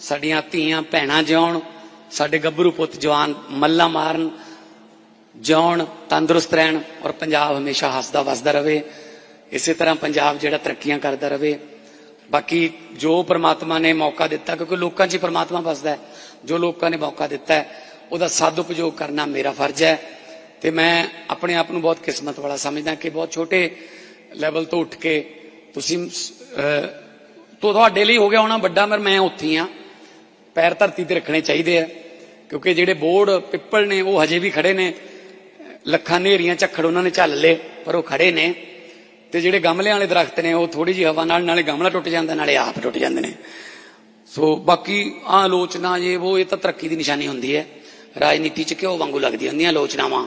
ਸਾਡੀਆਂ ਧੀਆਂ, ਭੈਣਾਂ ਜਿਉਣ, ਸਾਡੇ ਗੱਭਰੂ ਪੁੱਤ ਜਵਾਨ ਮੱਲਾ ਮਾਰਨ ਜਿਉਣ ਤੰਦਰੁਸਤ ਰਹਿਣ ਔਰ ਪੰਜਾਬ ਹਮੇਸ਼ਾ ਹੱਸਦਾ ਵਸਦਾ ਰਵੇ ਇਸੇ ਤਰ੍ਹਾਂ ਪੰਜਾਬ ਜਿਹੜਾ ਤਰੱਕੀਆਂ ਕਰਦਾ ਰਵੇ ਬਾਕੀ ਜੋ ਪ੍ਰਮਾਤਮਾ ਨੇ ਮੌਕਾ ਦਿੱਤਾ ਕਿਉਂਕਿ ਲੋਕਾਂ 'ਚ ਹੀ ਪ੍ਰਮਾਤਮਾ ਵਸਦਾ ਹੈ। ਜੋ ਲੋਕਾਂ ਨੇ ਮੌਕਾ ਦਿੱਤਾ ਹੈ ਉਹਦਾ ਸਦਉਪਯੋਗ ਕਰਨਾ ਮੇਰਾ ਫਰਜ਼ ਹੈ। ਤੇ ਮੈਂ ਆਪਣੇ ਆਪ ਨੂੰ ਬਹੁਤ ਕਿਸਮਤ ਵਾਲਾ ਸਮਝਦਾ ਕਿ ਬਹੁਤ ਛੋਟੇ ਲੈਵਲ ਤੋਂ ਉੱਠ ਕੇ ਤੁਸੀਂ ਅਹ, ਤੁਹਾਡੇ ਲਈ ਹੋ ਗਿਆ ਹੋਣਾ ਵੱਡਾ ਪਰ ਮੈਂ ਉੱਥੇ ਹੀ ਆ ਪੈਰ ਧਰਤੀ ਤੇ ਰੱਖਣੇ ਚਾਹੀਦੇ ਆ ਕਿਉਂਕਿ ਜਿਹੜੇ ਬੋਰਡ ਪਿੱਪਲ ਨੇ ਉਹ ਹਜੇ ਵੀ ਖੜੇ ਨੇ। ਲੱਖਾਂ ਨੇਰੀਆਂ ਝੱਖੜ ਉਹਨਾਂ ਨੇ ਝੱਲ ਲਏ, ਪਰ ਉਹ ਖੜੇ ਨੇ ਤੇ ਜਿਹੜੇ ਗਮਲੇ ਵਾਲੇ ਦਰਖਤ ਨੇ, ਉਹ ਥੋੜੀ ਜਿਹੀ ਹਵਾ ਨਾਲ, ਨਾਲੇ ਗਮਲਾ ਟੁੱਟ ਜਾਂਦਾ, ਨਾਲੇ ਆਪ ਟੁੱਟ ਜਾਂਦੇ ਨੇ। ਸੋ ਬਾਕੀ ਆ ਆਲੋਚਨਾ ਜੇ ਉਹ ਇਹ ਤਾਂ ਤਰੱਕੀ ਦੀ ਨਿਸ਼ਾਨੀ ਹੁੰਦੀ ਹੈ। ਰਾਜਨੀਤੀ ਚ ਕਿਉਂ ਵਾਂਗੂ ਲੱਗਦੀਆਂ ਹੁੰਦੀਆਂ ਆਲੋਚਨਾਵਾਂ।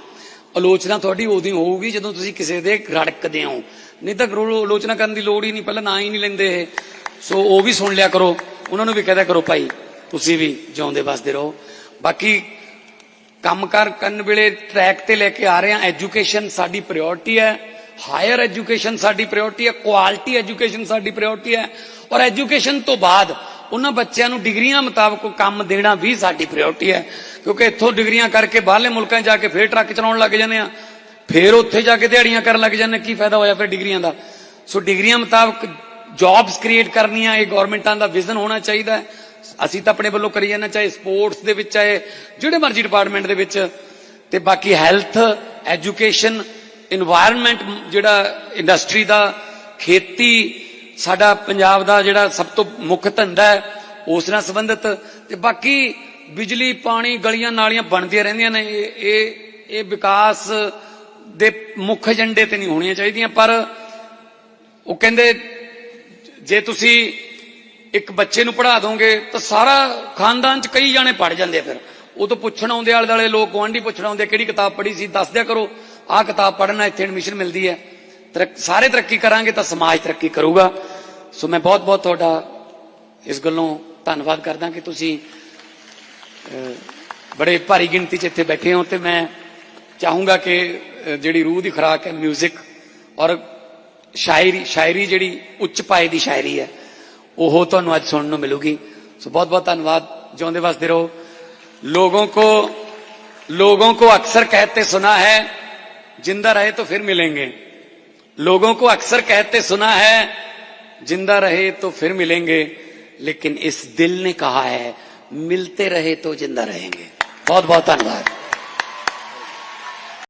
ਆਲੋਚਨਾ ਤੁਹਾਡੀ ਉਦੋਂ ਹੋਊਗੀ ਜਦੋਂ ਤੁਸੀਂ ਕਿਸੇ ਦੇ ਰੜਕਦੇ ਹੋ। ਨਹੀਂ ਤਾਂ ਕਰੋ ਆਲੋਚਨਾ ਕਰਨ ਦੀ ਲੋੜ ਹੀ ਨਹੀਂ, ਪਹਿਲਾਂ ਨਾ ਹੀ ਨਹੀਂ ਲੈਂਦੇ ਇਹ। ਸੋ ਉਹ ਵੀ ਸੁਣ ਲਿਆ ਕਰੋ, ਉਹਨਾਂ ਨੂੰ ਵੀ ਕਹਦਾ ਕਰੋ ਭਾਈ, ਤੁਸੀਂ ਵੀ ਜਿਉਂਦੇ ਵਸਦੇ ਰਹੋ। ਬਾਕੀ ਕੰਮਕਾਰ ਕਰਨ ਵੇਲੇ ਟਰੈਕ ਤੇ ਲੈ ਕੇ ਆ ਰਹੇ ਹਾਂ। ਐਜੂਕੇਸ਼ਨ ਸਾਡੀ ਪ੍ਰਾਇੋਰਟੀ ਹੈ। ਹਾਇਰ ਐਜੂਕੇਸ਼ਨ ਸਾਡੀ ਪ੍ਰਾਇੋਰਟੀ ਹੈ। ਕੁਆਲਿਟੀ ਐਜੂਕੇਸ਼ਨ ਸਾਡੀ ਪ੍ਰਾਇੋਰਟੀ ਹੈ। ਔਰ ਐਜੂਕੇਸ਼ਨ ਤੋਂ ਬਾਅਦ ਉਹਨਾਂ ਬੱਚਿਆਂ ਨੂੰ ਡਿਗਰੀਆਂ ਮੁਤਾਬਕ ਕੰਮ ਦੇਣਾ ਵੀ ਸਾਡੀ ਪ੍ਰਾਇੋਰਟੀ ਹੈ। ਕਿਉਂਕਿ ਇੱਥੋਂ ਡਿਗਰੀਆਂ ਕਰਕੇ ਬਾਹਰਲੇ ਮੁਲਕਾਂ ਜਾ ਕੇ ਫੇਰ ਟਰੱਕ ਚਲਾਉਣ ਲੱਗ ਜਾਂਦੇ ਆ ਫੇਰ ਉੱਥੇ ਜਾ ਕੇ ਦਿਹਾੜੀਆਂ ਕਰਨ ਲੱਗ ਜਾਂਦੇ ਕੀ ਫਾਇਦਾ ਹੋਇਆ ਫਿਰ ਡਿਗਰੀਆਂ ਦਾ? ਸੋ ਡਿਗਰੀਆਂ ਮੁਤਾਬਕ ਜੌਬਸ ਕ੍ਰੀਏਟ ਕਰਨੀਆਂ, ਇਹ ਗਵਰਨਮੈਂਟਾਂ ਦਾ ਵਿਜ਼ਨ ਹੋਣਾ ਚਾਹੀਦਾ ਹੈ। ਅਸੀਂ ਤਾਂ ਆਪਣੇ ਵੱਲੋਂ ਕਰੀ ਜਾਂਦੇ ਚਾਹੇ ਸਪੋਰਟਸ ਦੇ ਵਿੱਚ, ਚਾਹੇ ਜਿਹੜੇ ਮਰਜ਼ੀ ਡਿਪਾਰਟਮੈਂਟ ਦੇ ਵਿੱਚ। ਤੇ ਬਾਕੀ ਹੈਲਥ ਐਜੂਕੇਸ਼ਨ এনवायरमेंट ਜਿਹੜਾ ਇੰਡਸਟਰੀ ਦਾ ਖੇਤੀ, ਸਾਡਾ ਪੰਜਾਬ ਦਾ ਜਿਹੜਾ ਸਭ ਤੋਂ ਮੁੱਖ ਧੰਦਾ ਹੈ, ਉਸ ਨਾਲ ਸੰਬੰਧਿਤ। ਤੇ ਬਾਕੀ ਬਿਜਲੀ, ਪਾਣੀ, ਗਲੀਆਂ, ਨਾਲੀਆਂ ਬਣਦੀਆਂ ਰਹਿੰਦੀਆਂ ਨੇ। ਇਹ ਇਹ ਵਿਕਾਸ ਦੇ ਮੁੱਖ ਏਜੰਡੇ ਤੇ ਨਹੀਂ ਹੋਣੀਆਂ ਚਾਹੀਦੀਆਂ, ਪਰ ਉਹ ਕਹਿੰਦੇ, ਜੇ ਤੁਸੀਂ ਇੱਕ ਬੱਚੇ ਨੂੰ ਪੜ੍ਹਾ ਦੋਗੇ ਤਾਂ ਸਾਰਾ ਖਾਨਦਾਨ ਚ ਕਈ ਜਾਣੇ ਪੜ ਜਾਂਦੇ ਫਿਰ। ਉਹ ਤੋਂ ਪੁੱਛਣ ਆਉਂਦੇ ਆਲੇ ਦੁਆਲੇ ਲੋਕ ਗੁਆਂਢੀ ਪੁੱਛਣ ਆਉਂਦੇ ਕਿਹੜੀ ਕਿਤਾਬ ਪੜ੍ਹੀ ਸੀ, ਦੱਸ ਦਿਆ ਕਰੋ, ਆਹ ਕਿਤਾਬ ਪੜ੍ਹਨਾ, ਇੱਥੇ ਐਡਮਿਸ਼ਨ ਮਿਲਦੀ ਹੈ। ਤਰੱਕ- ਸਾਰੇ ਤਰੱਕੀ ਕਰਾਂਗੇ ਤਾਂ ਸਮਾਜ ਤਰੱਕੀ ਕਰੂਗਾ। ਸੋ ਮੈਂ ਬਹੁਤ ਬਹੁਤ ਤੁਹਾਡਾ ਇਸ ਗੱਲੋਂ ਧੰਨਵਾਦ ਕਰਦਾ ਕਿ ਤੁਸੀਂ ਬੜੇ ਭਾਰੀ ਗਿਣਤੀ 'ਚ ਇੱਥੇ ਬੈਠੇ ਹੋ ਤੇ ਮੈਂ ਚਾਹੂੰਗਾ ਕਿ ਜਿਹੜੀ ਰੂਹ ਦੀ ਖੁਰਾਕ ਹੈ 뮤직 ਔਰ ਸ਼ਾਇਰੀ ਸ਼ਾਇਰੀ ਜਿਹੜੀ ਉੱਚ ਪਾਏ ਦੀ ਸ਼ਾਇਰੀ ਹੈ ਉਹ ਤੁਹਾਨੂੰ ਅੱਜ ਸੁਣਨ ਨੂੰ ਮਿਲੂਗੀ ਸੋ ਬਹੁਤ ਬਹੁਤ ਧੰਨਵਾਦ ਜਿਉਂਦੇ ਵਸਦੇ ਰਹੋ ਲੋਗों को लोगों को अक्सर कहते सुना है जिंदा रहे तो फिर मिलेंगे लोगों को अक्सर कहते सुना है जिंदा रहे तो फिर मिलेंगे लेकिन इस दिल ने कहा है मिलते रहे तो जिंदा रहेंगे बहुत बहुत धन्यवाद